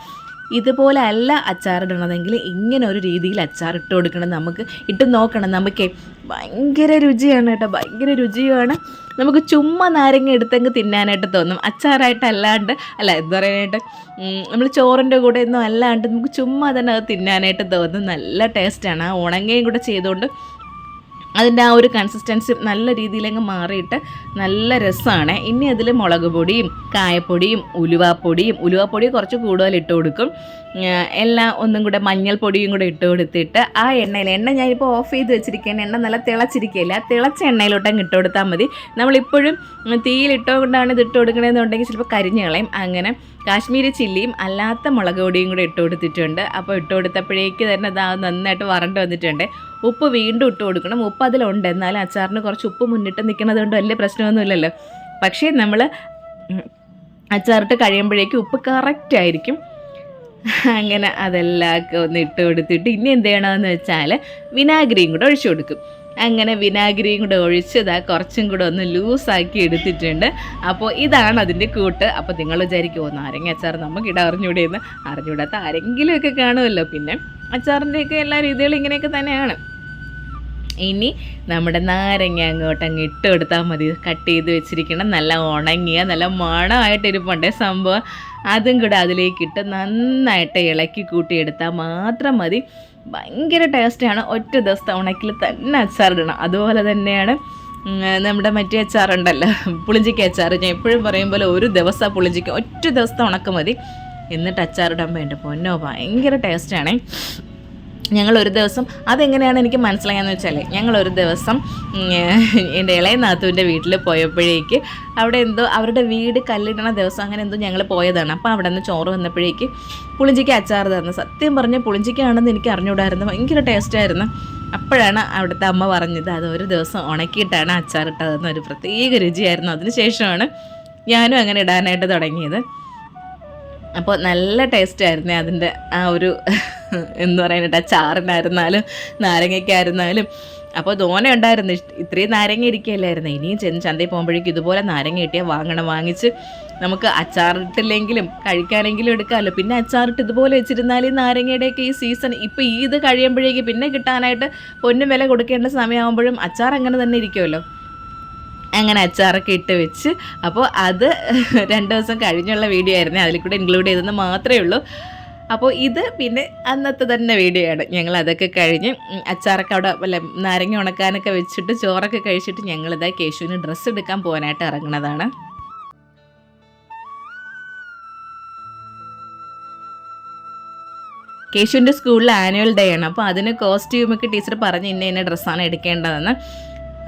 ഇതുപോലെ അല്ല അച്ചാറിടണതെങ്കിൽ ഇങ്ങനെ ഒരു രീതിയിൽ അച്ചാർ ഇട്ട് കൊടുക്കണം. നമുക്ക് ഇട്ട് നോക്കണം. നമുക്ക് ഭയങ്കര രുചിയാണ് കേട്ടോ. ഭയങ്കര രുചിയാണ് നമുക്ക് ചുമ്മാ നാരങ്ങ എടുത്തെങ്കിൽ തിന്നാനായിട്ട് തോന്നും. അച്ചാറായിട്ടല്ലാണ്ട് അല്ല എന്താ പറയാനായിട്ട് നമ്മൾ ചോറിന്റെ കൂടെ ഒന്നും അല്ലാണ്ട് നമുക്ക് ചുമ്മാ തന്നെ അത് തിന്നാനായിട്ട് തോന്നും. നല്ല ടേസ്റ്റാണ് ആ ഉണങ്ങയും കൂടെ ചെയ്തുകൊണ്ട് അതിന്റെ ആ ഒരു കൺസിസ്റ്റൻസി നല്ല രീതിയിലങ്ങ് മാറിയിട്ട് നല്ല രസമാണ് ഇനി അതിൽ മുളക് പൊടിയും കായപ്പൊടിയും ഉലുവാപ്പൊടിയും ഉലുവാപ്പൊടി കുറച്ച് കൂടുതൽ ഇട്ട് കൊടുക്കും. എല്ലാം ഒന്നും കൂടെ മഞ്ഞൾപ്പൊടിയും കൂടെ ഇട്ട് കൊടുത്തിട്ട് ആ എണ്ണയിൽ എണ്ണ ഞാനിപ്പോൾ ഓഫ് ചെയ്ത് വെച്ചിരിക്കുകയാണ് എണ്ണ നല്ല തിളച്ചിരിക്കുകയില്ല തിളച്ച എണ്ണയിലോട്ടങ്ങ് ഇട്ട് കൊടുത്താൽ മതി. നമ്മളിപ്പോഴും തീയിലിട്ടുകൊണ്ടാണ് ഇത് ഇട്ട് കൊടുക്കണമെന്നുണ്ടെങ്കിൽ ചിലപ്പോൾ കരിഞ്ഞ് കളയും. അങ്ങനെ കാശ്മീരി ചില്ലിയും അല്ലാത്ത മുളക് പൊടിയും കൂടെ ഇട്ട് കൊടുത്തിട്ടുണ്ട്. അപ്പോൾ ഇട്ട് കൊടുത്തപ്പോഴേക്ക് തന്നെ അത് നന്നായിട്ട് വറണ്ട് വന്നിട്ടുണ്ട്. ഉപ്പ് വീണ്ടും ഇട്ട് കൊടുക്കണം. ഉപ്പ് അതിലുണ്ട്. എന്നാലും അച്ചാറിന് കുറച്ച് ഉപ്പ് മുന്നിട്ട് നിൽക്കുന്നത് കൊണ്ട് വലിയ പ്രശ്നമൊന്നുമില്ലല്ലോ. പക്ഷേ നമ്മൾ അച്ചാറിട്ട് കഴിയുമ്പോഴേക്കും ഉപ്പ് കറക്റ്റ് ആയിരിക്കും. അങ്ങനെ അതെല്ലാം ഒന്ന് ഇട്ട് കൊടുത്തിട്ട് ഇനി എന്ത് ചെയ്യണമെന്ന് വെച്ചാൽ വിനാഗിരിയും കൂടെ ഒഴിച്ചു കൊടുക്കും. അങ്ങനെ വിനാഗിരിയും കൂടെ ഒഴിച്ചതാ കുറച്ചും കൂടെ ഒന്ന് ലൂസാക്കി എടുത്തിട്ടുണ്ട്. അപ്പോൾ ഇതാണ് അതിന്റെ കൂട്ട്. അപ്പോൾ നിങ്ങൾ വിചാരിക്കുമോ നാരങ്ങ അച്ചാർ നമുക്ക് ഇട അറിഞ്ഞൂടെയെന്ന് അറിഞ്ഞൂടാത്ത ആരെങ്കിലുമൊക്കെ കാണുമല്ലോ. പിന്നെ അച്ചാറിന്റെയൊക്കെ എല്ലാ രീതികളും ഇങ്ങനെയൊക്കെ തന്നെയാണ്. ഇനി നമ്മുടെ നാരങ്ങ അങ്ങോട്ട് അങ്ങ് ഇട്ട് കൊടുത്താൽ മതി. കട്ട് ചെയ്ത് വെച്ചിരിക്കണം നല്ല ഉണങ്ങിയ നല്ല മണമായിട്ട് ഇരിപ്പുണ്ടേ സംഭവം. അതും കൂടെ അതിലേക്ക് ഇട്ട് നന്നായിട്ട് ഇളക്കി കൂട്ടിയെടുത്താൽ മാത്രം മതി. ഭയങ്കര ടേസ്റ്റാണ് ഒറ്റ ദിവസത്തെ ഉണക്കിൽ തന്നെ അച്ചാറിടണം. അതുപോലെ തന്നെയാണ് നമ്മുടെ മറ്റേ അച്ചാറുണ്ടല്ലോ പുളിഞ്ചിക്ക അച്ചാർ ഞാൻ എപ്പോഴും പറയും പോലെ ഒരു ദിവസം പുളിഞ്ചിക്ക ഒറ്റ ദിവസത്തെ ഉണക്ക് മതി. എന്നിട്ട് അച്ചാറിടാൻ വേണ്ട. പൊന്നോ ഭയങ്കര ടേസ്റ്റാണേ ഞങ്ങൾ ഒരു ദിവസം അതെങ്ങനെയാണ് എനിക്ക് മനസ്സിലായെന്ന് വെച്ചാൽ ഞങ്ങൾ ഒരു ദിവസം എന്റെ ഇളയ നാത്തുവിന്റെ വീട്ടിൽ പോയപ്പോഴേക്ക് അവിടെ എന്തോ അവരുടെ വീട് കല്ലിടണ ദിവസം അങ്ങനെ എന്തോ ഞങ്ങൾ പോയതാണ്. അപ്പോൾ അവിടെ നിന്ന് ചോറ് വന്നപ്പോഴേക്ക് പുളിഞ്ചിക്ക് അച്ചാർ തന്നു. സത്യം പറഞ്ഞ് പുളിഞ്ചിക്കാണെന്ന് എനിക്ക് അറിഞ്ഞുകൂടായിരുന്നു ഭയങ്കര ടേസ്റ്റായിരുന്നു അപ്പോഴാണ് അവിടുത്തെ അമ്മ പറഞ്ഞത് അത് ഒരു ദിവസം ഉണക്കിയിട്ടാണ് അച്ചാർ ഇട്ടതെന്ന്. ഒരു പ്രത്യേക രുചിയായിരുന്നു. അതിന് ശേഷമാണ് ഞാനും അങ്ങനെ ഇടാനായിട്ട് തുടങ്ങിയത്. അപ്പോൾ നല്ല ടേസ്റ്റായിരുന്നു അതിന്റെ ആ ഒരു എന്ന് പറയാനായിട്ട് ആ ചാറിനായിരുന്നാലും നാരങ്ങയ്ക്കായിരുന്നാലും അപ്പോൾ ദോന ഉണ്ടായിരുന്നു. ഇത്രയും നാരങ്ങ ഇരിക്കുകയല്ലായിരുന്നു ഇനിയും ചെന്ന് ചന്തയിൽ പോകുമ്പോഴേക്കും ഇതുപോലെ നാരങ്ങ കിട്ടിയാൽ വാങ്ങണം. വാങ്ങിച്ച് നമുക്ക് അച്ചാറിട്ടില്ലെങ്കിലും കഴിക്കാനെങ്കിലും എടുക്കാമല്ലോ. പിന്നെ അച്ചാറിട്ട് ഇതുപോലെ വെച്ചിരുന്നാൽ ഈ നാരങ്ങയുടെയൊക്കെ ഈ സീസൺ ഇപ്പോൾ ഈ ഇത് കഴിയുമ്പോഴേക്ക് പിന്നെ കിട്ടാനായിട്ട് പൊന്നും വില കൊടുക്കേണ്ട സമയമാകുമ്പോഴും അച്ചാർ അങ്ങനെ തന്നെ ഇരിക്കുമല്ലോ. അങ്ങനെ അച്ചാറൊക്കെ ഇട്ട് വെച്ച്. അപ്പോൾ അത് രണ്ട് ദിവസം കഴിഞ്ഞുള്ള വീഡിയോ ആയിരുന്നു. അതിൽ കൂടെ ഇൻക്ലൂഡ് ചെയ്തെന്ന് മാത്രമേ ഉള്ളൂ. അപ്പോൾ ഇത് പിന്നെ അന്നത്തെ തന്നെ വീഡിയോ ആണ്. ഞങ്ങൾ അതൊക്കെ കഴിഞ്ഞ് അച്ചാറൊക്കെ അവിടെ അല്ല നാരങ്ങ ഉണക്കാനൊക്കെ വെച്ചിട്ട് ചോറൊക്കെ കഴിച്ചിട്ട് ഞങ്ങളിതാ കേശുവിന് ഡ്രസ്സ് എടുക്കാൻ പോകാനായിട്ട് ഇറങ്ങുന്നതാണ്. കേശുവിന്റെ സ്കൂളിൽ ആനുവൽ ഡേ ആണ്. അപ്പോൾ അതിന് കോസ്റ്റ്യൂമൊക്കെ ടീച്ചർ പറഞ്ഞ് ഇന്ന ഇന്ന ഡ്രസ്സാണ് എടുക്കേണ്ടതെന്ന്.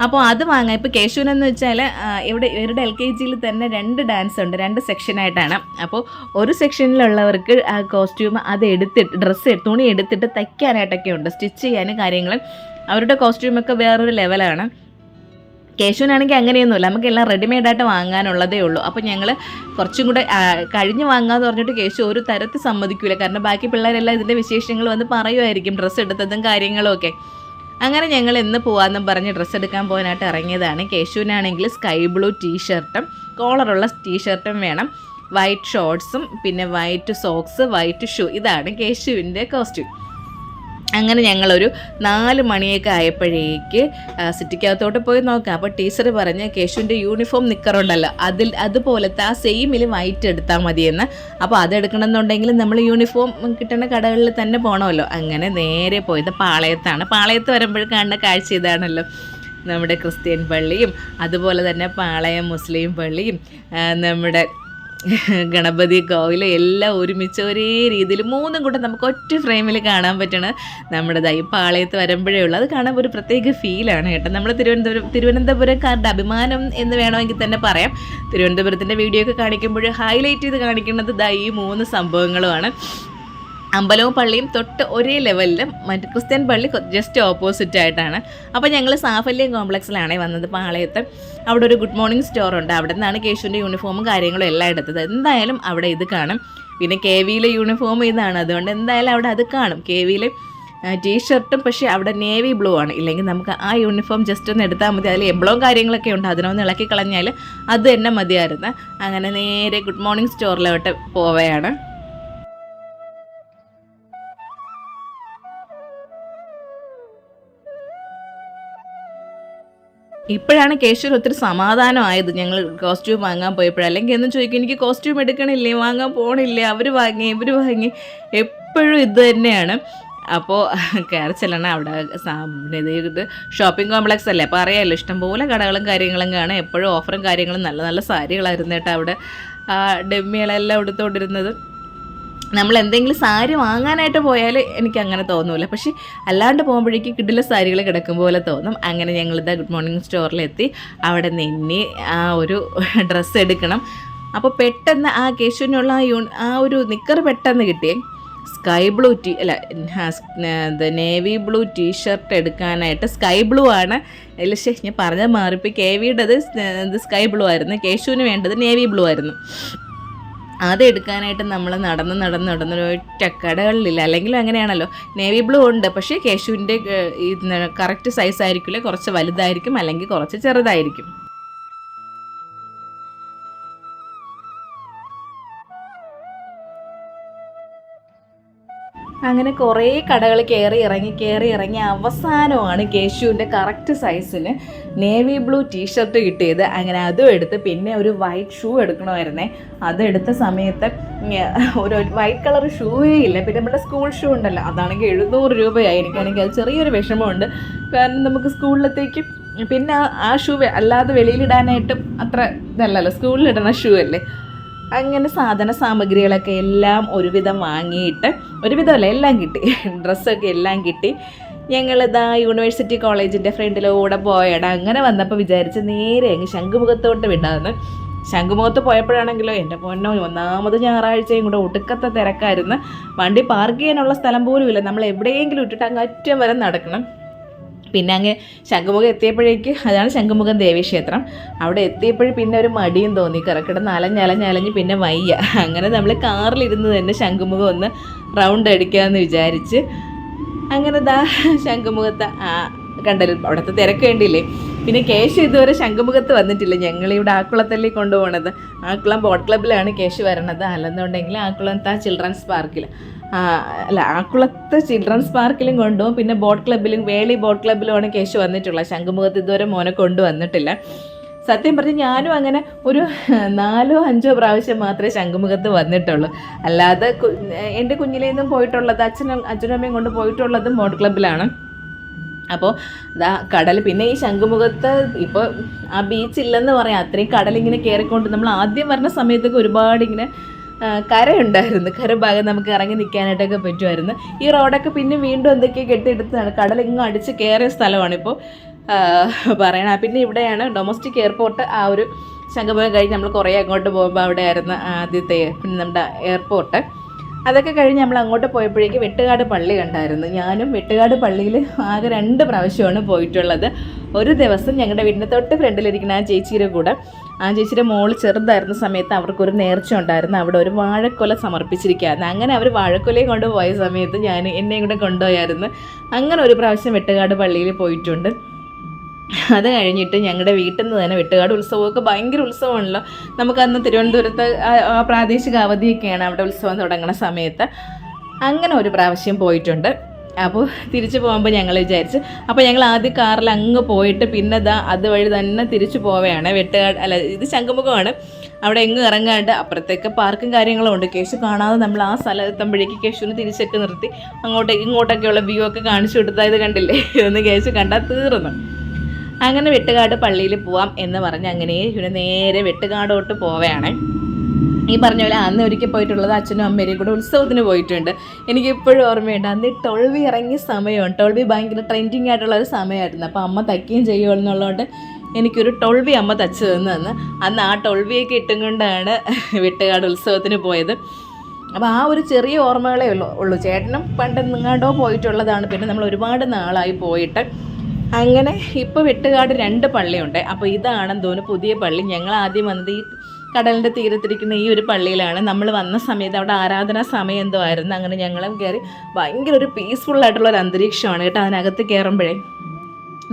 അപ്പോൾ അത് വാങ്ങാം. ഇപ്പോൾ കേശുവിനെന്ന് വെച്ചാൽ ഇവിടെ ഇവരുടെ എൽ കെ ജിയിൽ തന്നെ രണ്ട് ഡാൻസ് ഉണ്ട് രണ്ട് സെക്ഷനായിട്ടാണ് അപ്പോൾ ഒരു സെക്ഷനിലുള്ളവർക്ക് കോസ്റ്റ്യൂം അത് എടുത്തിട്ട് ഡ്രസ്സ് തുണി എടുത്തിട്ട് തയ്ക്കാനായിട്ടൊക്കെ ഉണ്ട്. സ്റ്റിച്ച് ചെയ്യാനും കാര്യങ്ങൾ അവരുടെ കോസ്റ്റ്യൂമൊക്കെ വേറൊരു ലെവലാണ് കേശുവിനാണെങ്കിൽ അങ്ങനെയൊന്നുമില്ല. നമുക്ക് എല്ലാം റെഡിമെയ്ഡായിട്ട് വാങ്ങാനുള്ളതേ ഉള്ളൂ. അപ്പോൾ ഞങ്ങൾ കുറച്ചും കൂടെ കഴിഞ്ഞ് വാങ്ങാമെന്ന് പറഞ്ഞിട്ട് കേശു ഒരു തരത്തിൽ സമ്മതിക്കില്ല കാരണം ബാക്കി പിള്ളേരെല്ലാം ഇതിന്റെ വിശേഷങ്ങൾ വന്ന് പറയുമായിരിക്കും ഡ്രസ്സ് എടുത്തതും കാര്യങ്ങളും ഒക്കെ. അങ്ങനെ ഞങ്ങൾ എന്ന് പോവാന്നും പറഞ്ഞ് ഡ്രസ്സ് എടുക്കാൻ പോകാനായിട്ട് ഇറങ്ങിയതാണ്. കേശുവിനാണെങ്കിൽ സ്കൈ ബ്ലൂ ടീഷർട്ടും കോളറുള്ള ടീഷർട്ടും വേണം. വൈറ്റ് ഷോർട്ട്സും പിന്നെ വൈറ്റ് സോക്സ് വൈറ്റ് ഷൂ ഇതാണ് കേശുവിന്റെ കോസ്റ്റ്യൂം അങ്ങനെ ഞങ്ങളൊരു നാല് മണിയൊക്കെ ആയപ്പോഴേക്ക് സിറ്റിക്കകത്തോട്ട് പോയി നോക്കാം. അപ്പോൾ ടീച്ചർ പറഞ്ഞ് കേശുവിന്റെ യൂണിഫോം നിക്കറുണ്ടല്ലോ. അതിൽ അതുപോലത്തെ ആ സെയിമിൽ വൈറ്റ് എടുത്താൽ മതിയെന്ന്. അപ്പോൾ അതെടുക്കണമെന്നുണ്ടെങ്കിൽ നമ്മൾ യൂണിഫോം കിട്ടുന്ന കടകളിൽ തന്നെ പോകണമല്ലോ അങ്ങനെ നേരെ പോയത് പാളയത്താണ്. പാളയത്ത് വരുമ്പോൾ കാണുന്ന കാഴ്ച ഇതാണല്ലോ. നമ്മുടെ ക്രിസ്ത്യൻ പള്ളിയും അതുപോലെ തന്നെ പാളയം മുസ്ലിം പള്ളിയും നമ്മുടെ ഗണപതി കോവിൽ എല്ലാം ഒരുമിച്ച് ഒരേ രീതിയിൽ മൂന്നും കൂടെ നമുക്ക് ഒറ്റ ഫ്രെയിമിൽ കാണാൻ പറ്റണ. നമ്മുടെ ദൈ പാളയത്ത് വരുമ്പോഴേ ഉള്ളൂ. അത് കാണാൻ ഒരു പ്രത്യേക ഫീലാണ് കേട്ടോ. നമ്മൾ തിരുവനന്തപുരം തിരുവനന്തപുരക്കാരുടെ അഭിമാനം എന്ന് വേണമെങ്കിൽ തന്നെ പറയാം. തിരുവനന്തപുരത്തിന്റെ വീഡിയോ ഒക്കെ കാണിക്കുമ്പോൾ ഹൈലൈറ്റ് ചെയ്ത് കാണിക്കുന്നത് ഈ മൂന്ന് സംഭവങ്ങളുമാണ്. അമ്പലവും പള്ളിയും തൊട്ട് ഒരേ ലെവലിൽ മറ്റ് ക്രിസ്ത്യൻ പള്ളി ജസ്റ്റ് ഓപ്പോസിറ്റ് ആയിട്ടാണ്. അപ്പോൾ ഞങ്ങൾ സാഫല്യം കോംപ്ലക്സിലാണ് വന്നത് പാളയത്ത്. അവിടെ ഒരു ഗുഡ് മോർണിംഗ് സ്റ്റോർ ഉണ്ട്. അവിടെ നിന്നാണ് കേശുവിന്റെ യൂണിഫോമും കാര്യങ്ങളും എല്ലാം എടുത്തത്. എന്തായാലും അവിടെ ഇത് കാണും. പിന്നെ കെ വിയിലെ യൂണിഫോം ഇതാണ്. അതുകൊണ്ട് എന്തായാലും അവിടെ അത് കാണും. കെ വിയിലെ ടീഷർട്ടും പക്ഷേ അവിടെ നേവി ബ്ലൂ ആണ്. ഇല്ലെങ്കിൽ നമുക്ക് ആ യൂണിഫോം ജസ്റ്റ് ഒന്ന് എടുത്താൽ മതി. അതിൽ എംബ്ലവും കാര്യങ്ങളൊക്കെ ഉണ്ട്. അതിനൊന്ന് ഇളക്കി കളഞ്ഞാൽ അത് തന്നെ മതിയായിരുന്നു. അങ്ങനെ നേരെ ഗുഡ് മോർണിംഗ് സ്റ്റോറിലോട്ട് പോവുകയാണ് ഇപ്പോഴാണ് കേശുവിന് ഒത്തിരി സമാധാനമായത്. ഞങ്ങൾ കോസ്റ്റ്യൂം വാങ്ങാൻ പോയപ്പോഴും. അല്ലെങ്കിൽ എന്ന് ചോദിക്കും എനിക്ക് കോസ്റ്റ്യൂം എടുക്കണില്ലേ? വാങ്ങാൻ പോകണില്ലേ അവർ വാങ്ങി ഇവർ വാങ്ങി. എപ്പോഴും ഇത് തന്നെയാണ്. അപ്പോൾ കയറി ചെല്ലണം. അവിടെ ഇത് ഷോപ്പിംഗ് കോംപ്ലക്സ് അല്ലേ? അപ്പോൾ അറിയാമല്ലോ ഇഷ്ടംപോലെ കടകളും കാര്യങ്ങളും കാണാം. എപ്പോഴും ഓഫറും കാര്യങ്ങളും നല്ല നല്ല സാരികളായിരുന്നു കേട്ടോ അവിടെ. ഡെമ്മികളെല്ലാം എടുത്തുകൊണ്ടിരുന്നത് നമ്മൾ എന്തെങ്കിലും സാരി വാങ്ങാനായിട്ട് പോയാൽ എനിക്ക് അങ്ങനെ തോന്നൂല. പക്ഷേ അല്ലാണ്ട് പോകുമ്പോഴേക്കും കിടില സാരികൾ കിടക്കും പോലെ തോന്നും. അങ്ങനെ ഞങ്ങൾ ഞങ്ങളിതാ ഗുഡ് മോർണിംഗ് സ്റ്റോറിലെത്തി. അവിടെ നിന്ന് ആ ഒരു ഡ്രസ്സ് എടുക്കണം. അപ്പോൾ പെട്ടെന്ന് ആ കേശുവിനുള്ള ആ യൂൺ ആ ഒരു നിക്കർ പെട്ടെന്ന് കിട്ടിയേ സ്കൈ ബ്ലൂ ടി അല്ല നേവി ബ്ലൂ ടീഷർട്ട് എടുക്കാനായിട്ട് സ്കൈ ബ്ലൂ ആണ്. ലക്ഷേ ഞാൻ പറഞ്ഞത് മാറിപ്പോൾ കെ വിയുടേത് സ്കൈ ബ്ലൂ ആയിരുന്നു. കേശുവിന് വേണ്ടത് നേവി ബ്ലൂ ആയിരുന്നു. അത് എടുക്കാനായിട്ട് നമ്മൾ നടന്ന് നടന്ന് നടന്ന് ഒറ്റ കടകളിലില്ല അല്ലെങ്കിലും അങ്ങനെയാണല്ലോ. നേവി ബ്ലൂ ഉണ്ട്. പക്ഷേ കേശുവിന്റെ കറക്റ്റ് സൈസ് ആയിരിക്കില്ല കുറച്ച് വലുതായിരിക്കും. അല്ലെങ്കിൽ കുറച്ച് ചെറുതായിരിക്കും. അങ്ങനെ കുറേ കടകൾ കയറി ഇറങ്ങി കയറി ഇറങ്ങി അവസാനമാണ് കേശുവിന്റെ കറക്റ്റ് സൈസിന് നേവി ബ്ലൂ ടീഷർട്ട് കിട്ടിയത്. അങ്ങനെ അതും എടുത്ത് പിന്നെ ഒരു വൈറ്റ് ഷൂ എടുക്കണമായിരുന്നേ. അതെടുത്ത സമയത്ത് ഒരു വൈറ്റ് കളർ ഷൂവേ ഇല്ല. പിന്നെ നമ്മുടെ സ്കൂൾ ഷൂ ഉണ്ടല്ലോ. അതാണെങ്കിൽ എഴുന്നൂറ് രൂപയായി എനിക്കാണെങ്കിൽ അത് ചെറിയൊരു വിഷമമുണ്ട്. കാരണം നമുക്ക് സ്കൂളിലത്തേക്ക് പിന്നെ ആ ഷൂ അല്ലാതെ വെളിയിലിടാനായിട്ടും അത്ര ഇതല്ലല്ലോ. സ്കൂളിലിടുന്ന ഷൂ അല്ലേ? അങ്ങനെ സാധന സാമഗ്രികളൊക്കെ എല്ലാം ഒരുവിധം വാങ്ങിയിട്ട് ഒരുവിധമല്ല എല്ലാം കിട്ടി. ഡ്രസ്സൊക്കെ എല്ലാം കിട്ടി. ഞങ്ങളിതാ യൂണിവേഴ്സിറ്റി കോളേജിന്റെ ഫ്രണ്ടിലൂടെ പോയടാ. അങ്ങനെ വന്നപ്പോൾ വിചാരിച്ച് നേരെ അങ്ങ് ശംഖുമുഖത്തോട്ട് വിടാമെന്ന് ശംഖുമുഖത്ത് പോയപ്പോഴാണെങ്കിലോ എന്റെ പൊന്നോ ഒന്നാമത് ഞായറാഴ്ചയും കൂടെ ഒടുക്കത്തെ തിരക്കായിരുന്നു. വണ്ടി പാർക്ക് ചെയ്യാനുള്ള സ്ഥലം പോലും ഇല്ല നമ്മൾ എവിടെയെങ്കിലും ഇട്ടിട്ട് അങ്ങ് അറ്റം വരെ നടക്കണം. പിന്നെ അങ്ങ് ശംഖുമുഖം എത്തിയപ്പോഴേക്ക് അതാണ് ശംഖുമുഖം ദേവീക്ഷേത്രം. അവിടെ എത്തിയപ്പോഴും പിന്നെ ഒരു മടിയും തോന്നി. കറക്കിടെ അലഞ്ഞലഞ്ഞലഞ്ഞ് പിന്നെ വയ്യ. അങ്ങനെ നമ്മൾ കാറിലിരുന്ന് തന്നെ ശംഖുമുഖം ഒന്ന് റൗണ്ട് അടിക്കാമെന്ന് വിചാരിച്ച് അങ്ങനെ ദാ ശംഖുമുഖത്ത് കണ്ടല്ലോ അവിടുത്തെ തിരക്ക് വേണ്ടിയില്ലേ പിന്നെ കേശു ഇതുവരെ ശംഖുമുഖത്ത് വന്നിട്ടില്ല. ഞങ്ങൾ ഇവിടെ ആക്കുളത്തല്ലേ കൊണ്ടുപോകണത് ആക്കുളം ബോട്ട് ക്ലബ്ബിലാണ് കേശു വരണത്. അല്ലെന്നുണ്ടെങ്കിൽ ആക്കുളത്തെ ചിൽഡ്രൻസ് പാർക്കിൽ അല്ല ആക്കുളത്ത് ചിൽഡ്രൻസ് പാർക്കിലും കൊണ്ടുപോകും. പിന്നെ ബോട്ട് ക്ലബ്ബിലും വേളി ബോട്ട് ക്ലബ്ബിലുമാണ് കേശു വന്നിട്ടുള്ളത്. ശംഖുമുഖത്ത് ഇതുവരെ മോനെ കൊണ്ടുവന്നിട്ടില്ല. സത്യം പറഞ്ഞ് ഞാനും അങ്ങനെ ഒരു നാലോ അഞ്ചോ പ്രാവശ്യം മാത്രമേ ശംഖുമുഖത്ത് വന്നിട്ടുള്ളൂ. അല്ലാതെ എന്റെ കുഞ്ഞിലേ നിന്നും പോയിട്ടുള്ളത് അച്ഛനും അച്ഛനും അമ്മയും കൊണ്ട് പോയിട്ടുള്ളതും ബോട്ട് ക്ലബ്ബിലാണ് അപ്പോൾ ദാ കടൽ പിന്നെ ഈ ശംഖുമുഖത്ത് ഇപ്പോൾ ആ ബീച്ച് ഇല്ലെന്ന് പറയാം. അത്രയും കടലിങ്ങനെ കയറിക്കൊണ്ട് നമ്മൾ ആദ്യം വരുന്ന സമയത്തൊക്കെ ഒരുപാട് ഇങ്ങനെ കരയുണ്ടായിരുന്നു. കര ഭാഗം നമുക്ക് ഇറങ്ങി നിൽക്കാനായിട്ടൊക്കെ പറ്റുമായിരുന്നു. ഈ റോഡൊക്കെ പിന്നെ വീണ്ടും എന്തൊക്കെയോ കെട്ടിയെടുത്താണ് കടലിങ്ങ് അടിച്ച് കയറിയ സ്ഥലമാണിപ്പോൾ. പറയണ പിന്നെ ഇവിടെയാണ് ഡൊമസ്റ്റിക് എയർപോർട്ട് ആ ഒരു ശംഖുമുഖം കഴിഞ്ഞ് നമ്മൾ കുറേ അങ്ങോട്ട് പോകുമ്പോൾ അവിടെ ആയിരുന്നു ആദ്യത്തെ പിന്നെ നമ്മുടെ എയർപോർട്ട് അതൊക്കെ കഴിഞ്ഞ് നമ്മൾ അങ്ങോട്ട് പോയപ്പോഴേക്ക് വെട്ടുകാട് പള്ളി കണ്ടായിരുന്നു. ഞാനും വെട്ടുകാട് പള്ളിയിൽ ആകെ രണ്ട് പ്രാവശ്യമാണ് പോയിട്ടുള്ളത്. ഒരു ദിവസം ഞങ്ങളുടെ വീടിന്റെ തൊട്ട് ഫ്രണ്ടിലിരിക്കുന്ന ആ ചേച്ചിയുടെ കൂടെ ആ ചേച്ചിയുടെ മോൾ ചെറുതായിരുന്ന സമയത്ത് അവർക്കൊരു നേർച്ച ഉണ്ടായിരുന്നു. അവിടെ ഒരു വാഴക്കൊല സമർപ്പിച്ചിരിക്കുകയായിരുന്നു. അങ്ങനെ അവർ വാഴക്കൊലയും കൊണ്ടുപോയ സമയത്ത് ഞാൻ എന്നെയും കൂടെ കൊണ്ടുപോയായിരുന്നു. അങ്ങനെ ഒരു പ്രാവശ്യം വെട്ടുകാട് പള്ളിയിൽ പോയിട്ടുണ്ട്. അത് കഴിഞ്ഞിട്ട് ഞങ്ങളുടെ വീട്ടിൽ നിന്ന് തന്നെ വെട്ടുകാട് ഉത്സവമൊക്കെ ഭയങ്കര ഉത്സവമാണല്ലോ. നമുക്ക് അന്ന് തിരുവനന്തപുരത്ത് പ്രാദേശിക അവധിയൊക്കെയാണ് അവിടെ ഉത്സവം തുടങ്ങുന്ന സമയത്ത്. അങ്ങനെ ഒരു പ്രാവശ്യം പോയിട്ടുണ്ട്. അപ്പോൾ തിരിച്ചു പോകുമ്പോൾ ഞങ്ങൾ വിചാരിച്ച്. അപ്പോൾ ഞങ്ങൾ ആദ്യം കാറിൽ അങ്ങ് പോയിട്ട് പിന്നെ ദാ അതുവഴി തന്നെ തിരിച്ചു പോവുകയാണ്. വെട്ടുകാട് അല്ല ഇത് ശംഖുമുഖമാണ്. അവിടെ എങ്ങും ഇറങ്ങാണ്ട് അപ്പുറത്തേക്ക് പാർക്കും കാര്യങ്ങളും ഉണ്ട്. കേശു കാണാതെ നമ്മൾ ആ സ്ഥലത്തെത്തുമ്പോഴേക്ക് കേശുവിന് തിരിച്ചൊക്കെ നിർത്തി. അങ്ങോട്ടേക്ക് ഇങ്ങോട്ടൊക്കെയുള്ള വ്യൂ ഒക്കെ കാണിച്ചു കൊടുത്താൽ ഇത് കണ്ടില്ലേ? ഇതൊന്നും കേശു കണ്ടാൽ തീർന്നു. അങ്ങനെ വെട്ടുകാട് പള്ളിയിൽ പോവാം എന്ന് പറഞ്ഞ് അങ്ങനെ ഇവിടെ നേരെ വെട്ടുകാടോട്ട് പോവുകയാണ്. ഈ പറഞ്ഞ പോലെ അന്ന് ഒരിക്കൽ പോയിട്ടുള്ളത് അച്ഛനും അമ്മയും കൂടെ ഉത്സവത്തിന് പോയിട്ടുണ്ട്. എനിക്ക് ഇപ്പോഴും ഓർമ്മയുണ്ട് അന്ന് ടോൾവി ഇറങ്ങിയ സമയമാണ്. ടോൾവി ഭയങ്കര ട്രെൻഡിങ് ആയിട്ടുള്ള ഒരു സമയമായിരുന്നു. അപ്പോൾ അമ്മ തയ്ക്കുകയും ചെയ്യുമെന്നുള്ളതുകൊണ്ട് എനിക്കൊരു ടോൾവി അമ്മ തച്ചു തന്നു തന്ന് അന്ന് ആ ടോൾവിയൊക്കെ ഇട്ടും കൊണ്ടാണ് വെട്ടുകാട് ഉത്സവത്തിന് പോയത്. അപ്പോൾ ആ ഒരു ചെറിയ ഓർമ്മകളേ ഉള്ളൂ ഉള്ളൂ. ചേട്ടനും പണ്ട് നിങ്ങാണ്ടോ പോയിട്ടുള്ളതാണ്. പിന്നെ നമ്മൾ ഒരുപാട് നാളായി പോയിട്ട്. അങ്ങനെ ഇപ്പോൾ വെട്ടുകാട് രണ്ട് പള്ളിയുണ്ട്. അപ്പോൾ ഇതാണെന്ന് തോന്നുന്നു പുതിയ പള്ളി. ഞങ്ങൾ ആദ്യം വന്നത് ഈ കടലിന്റെ തീരത്തിരിക്കുന്ന ഈ ഒരു പള്ളിയിലാണ് നമ്മൾ വന്ന സമയത്ത് അവിടെ ആരാധനാ സമയം എന്തോ ആയിരുന്നു. അങ്ങനെ ഞങ്ങളും കയറി ഭയങ്കര ഒരു പീസ്ഫുൾ ആയിട്ടുള്ള ഒരു അന്തരീക്ഷമാണ് കേട്ടോ അതിനകത്ത് കയറുമ്പോഴേ.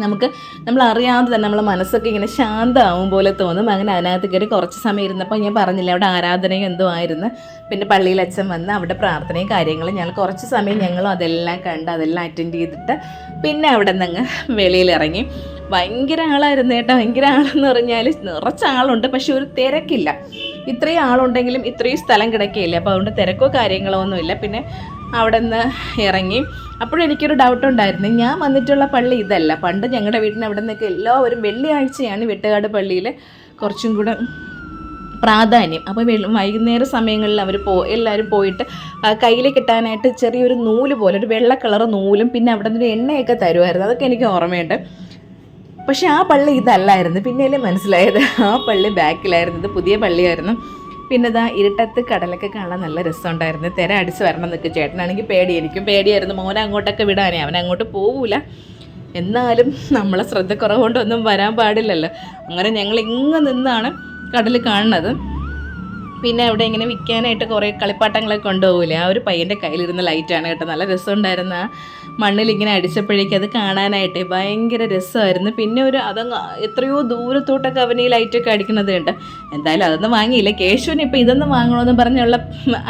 നമുക്ക് നമ്മൾ അറിയാതെ തന്നെ നമ്മളെ മനസ്സൊക്കെ ഇങ്ങനെ ശാന്തമാവും പോലെ തോന്നും. അങ്ങനെ അതിനകത്ത് കയറി കുറച്ച് സമയം ഇരുന്നപ്പോൾ ഞാൻ പറഞ്ഞില്ല അവിടെ ആരാധനയും എന്തോ ആയിരുന്നു. പിന്നെ പള്ളിയിൽ അച്ഛൻ വന്ന് അവിടെ പ്രാർത്ഥനയും കാര്യങ്ങളും ഞങ്ങൾ കുറച്ച് സമയം ഞങ്ങളും അതെല്ലാം കണ്ട് അതെല്ലാം അറ്റൻഡ് ചെയ്തിട്ട് പിന്നെ അവിടെ നിന്ന് വെളിയിലിറങ്ങി ഭയങ്കര ആളായിരുന്നു കേട്ടോ. ഭയങ്കര ആളെന്ന് പറഞ്ഞാൽ നിറച്ച ആളുണ്ട് പക്ഷെ ഒരു തിരക്കില്ല. ഇത്രയും ആളുണ്ടെങ്കിലും ഇത്രയും സ്ഥലം കിടക്കുകയില്ല അപ്പോൾ അതുകൊണ്ട് തിരക്കോ കാര്യങ്ങളോ ഒന്നുമില്ല. പിന്നെ അവിടെ നിന്ന് ഇറങ്ങി അപ്പോഴെനിക്കൊരു ഡൗട്ട് ഉണ്ടായിരുന്നു. ഞാൻ വന്നിട്ടുള്ള പള്ളി ഇതല്ല. പണ്ട് ഞങ്ങളുടെ വീടിന് അവിടെ നിന്നൊക്കെ എല്ലാവരും വെള്ളിയാഴ്ചയാണ് വെട്ടുകാട് പള്ളിയിൽ കുറച്ചും കൂടെ പ്രാധാന്യം. അപ്പോൾ വൈകുന്നേര സമയങ്ങളിൽ അവർ പോ എല്ലാവരും പോയിട്ട് കയ്യിൽ കിട്ടാനായിട്ട് ചെറിയൊരു നൂൽ പോലെ ഒരു വെള്ള കളർ നൂലും പിന്നെ അവിടെ നിന്ന് എണ്ണയൊക്കെ തരുമായിരുന്നു അതൊക്കെ എനിക്ക് ഓർമ്മയുണ്ട്. പക്ഷെ ആ പള്ളി ഇതല്ലായിരുന്നു. പിന്നെയല്ലേ മനസ്സിലായത്? ആ പള്ളി ബാക്കിലായിരുന്നു. ഇത് പുതിയ പള്ളിയായിരുന്നു. പിന്നെ ഇതാ ഇരുട്ടത്ത് കടലൊക്കെ കാണാൻ നല്ല രസമുണ്ടായിരുന്നു. തിര അടിച്ച് വരണം എന്നൊക്കെ ചേട്ടനാണെങ്കിൽ പേടിയായിരിക്കും. പേടിയായിരുന്നു. മോനെ അങ്ങോട്ടൊക്കെ വിടാനേ. അവൻ അങ്ങോട്ട് പോവില്ല എന്നാലും നമ്മളെ ശ്രദ്ധക്കുറവുകൊണ്ടൊന്നും വരാൻ പാടില്ലല്ലോ. അങ്ങനെ ഞങ്ങൾ ഇങ്ങ് നിന്നാണ് കടൽ കാണുന്നത്. പിന്നെ അവിടെ ഇങ്ങനെ വിൽക്കാനായിട്ട് കുറേ കളിപ്പാട്ടങ്ങളൊക്കെ കൊണ്ടുപോകില്ലേ ആ ഒരു പയ്യന്റെ കയ്യിലിരുന്ന ലൈറ്റാണ് കേട്ടോ. നല്ല രസമുണ്ടായിരുന്നു. ഇങ്ങനെ അടിച്ചപ്പോഴേക്കും അത് കാണാനായിട്ട് ഭയങ്കര രസമായിരുന്നു. പിന്നെ ഒരു അതങ്ങ് എത്രയോ ദൂരത്തോട്ടൊക്കെ അവൻ ഈ ലൈറ്റൊക്കെ അടിക്കുന്നത് കണ്ട്. എന്തായാലും അതൊന്നും വാങ്ങിയില്ല. കേശുവിന് ഇപ്പം ഇതൊന്നും വാങ്ങണമെന്ന് പറഞ്ഞുള്ള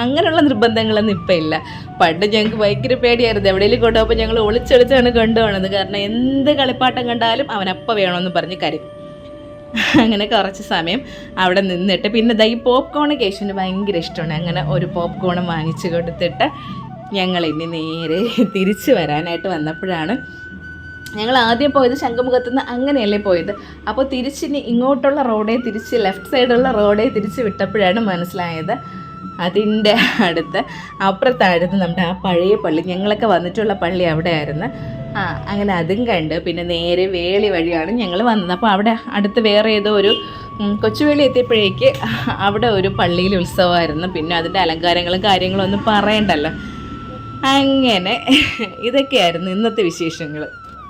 അങ്ങനെയുള്ള നിർബന്ധങ്ങളൊന്നും ഇപ്പം ഇല്ല. പണ്ട് ഞങ്ങൾക്ക് ഭയങ്കര പേടിയായിരുന്നു. എവിടെയെങ്കിലും കൊണ്ടുപോകുമ്പോൾ ഞങ്ങൾ ഒളിച്ചൊളിച്ചാണ് കൊണ്ടുപോകണത്. കാരണം എന്ത് കളിപ്പാട്ടം കണ്ടാലും അവനപ്പം വേണമെന്ന് പറഞ്ഞ് കരും അങ്ങനെ കുറച്ച് സമയം അവിടെ നിന്നിട്ട്. പിന്നെ ദാ ഈ പോപ്കോൺ കേശുവിന് ഭയങ്കര ഇഷ്ടമാണ്. അങ്ങനെ ഒരു പോപ്കോൺ വാങ്ങിച്ചു കൊടുത്തിട്ട് ഞങ്ങൾ ഇനി നേരെ തിരിച്ചു വരാനായിട്ട് വന്നപ്പോഴാണ് ഞങ്ങൾ ആദ്യം പോയത് ശംഖുമുഖത്ത് നിന്ന് അങ്ങനെയല്ലേ പോയത്. അപ്പോൾ തിരിച്ചിനി ഇങ്ങോട്ടുള്ള റോഡേ തിരിച്ച് ലെഫ്റ്റ് സൈഡുള്ള റോഡേ തിരിച്ച് വിട്ടപ്പോഴാണ് മനസ്സിലായത് അതിന്റെ അടുത്ത് അപ്പുറത്തായിരുന്നു നമ്മുടെ ആ പഴയ പള്ളി. ഞങ്ങളൊക്കെ വന്നിട്ടുള്ള പള്ളി അവിടെ ആയിരുന്നു ആ അങ്ങനെ അതും കണ്ട് പിന്നെ നേരെ വേളി വഴിയാണ് ഞങ്ങൾ വന്നത്. അപ്പോൾ അവിടെ അടുത്ത് വേറെ ഏതോ ഒരു കൊച്ചുവേളി എത്തിയപ്പോഴേക്ക് അവിടെ ഒരു പള്ളിയിൽ ഉത്സവമായിരുന്നു. പിന്നെ അതിന്റെ അലങ്കാരങ്ങളും കാര്യങ്ങളും ഒന്നും പറയണ്ടല്ലോ. അങ്ങനെ ഇതൊക്കെയായിരുന്നു ഇന്നത്തെ വിശേഷങ്ങൾ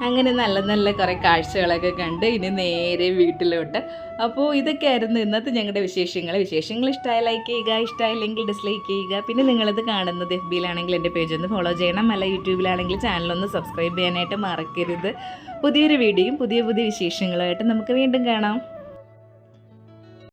അങ്ങനെ നല്ല നല്ല കുറേ കാഴ്ചകളൊക്കെ കണ്ട് ഇനി നേരെ വീട്ടിലോട്ട്. അപ്പോൾ ഇതൊക്കെയായിരുന്നു ഇന്നത്തെ ഞങ്ങളുടെ വിശേഷങ്ങൾ. വിശേഷങ്ങൾ ഇഷ്ടമായ ലൈക്ക് ചെയ്യുക ഇഷ്ടമായില്ലെങ്കിൽ ഡിസ്ലൈക്ക് ചെയ്യുക. പിന്നെ നിങ്ങളിത് കാണുന്നത് എഫ് ബിയിലാണെങ്കിൽ എന്റെ പേജ് ഒന്ന് ഫോളോ ചെയ്യണം. അല്ല യൂട്യൂബിലാണെങ്കിൽ ചാനലൊന്ന് സബ്സ്ക്രൈബ് ചെയ്യാനായിട്ട് മറക്കരുത്. പുതിയൊരു വീഡിയോയും പുതിയ പുതിയ വിശേഷങ്ങളുമായിട്ട് നമുക്ക് വീണ്ടും കാണാം.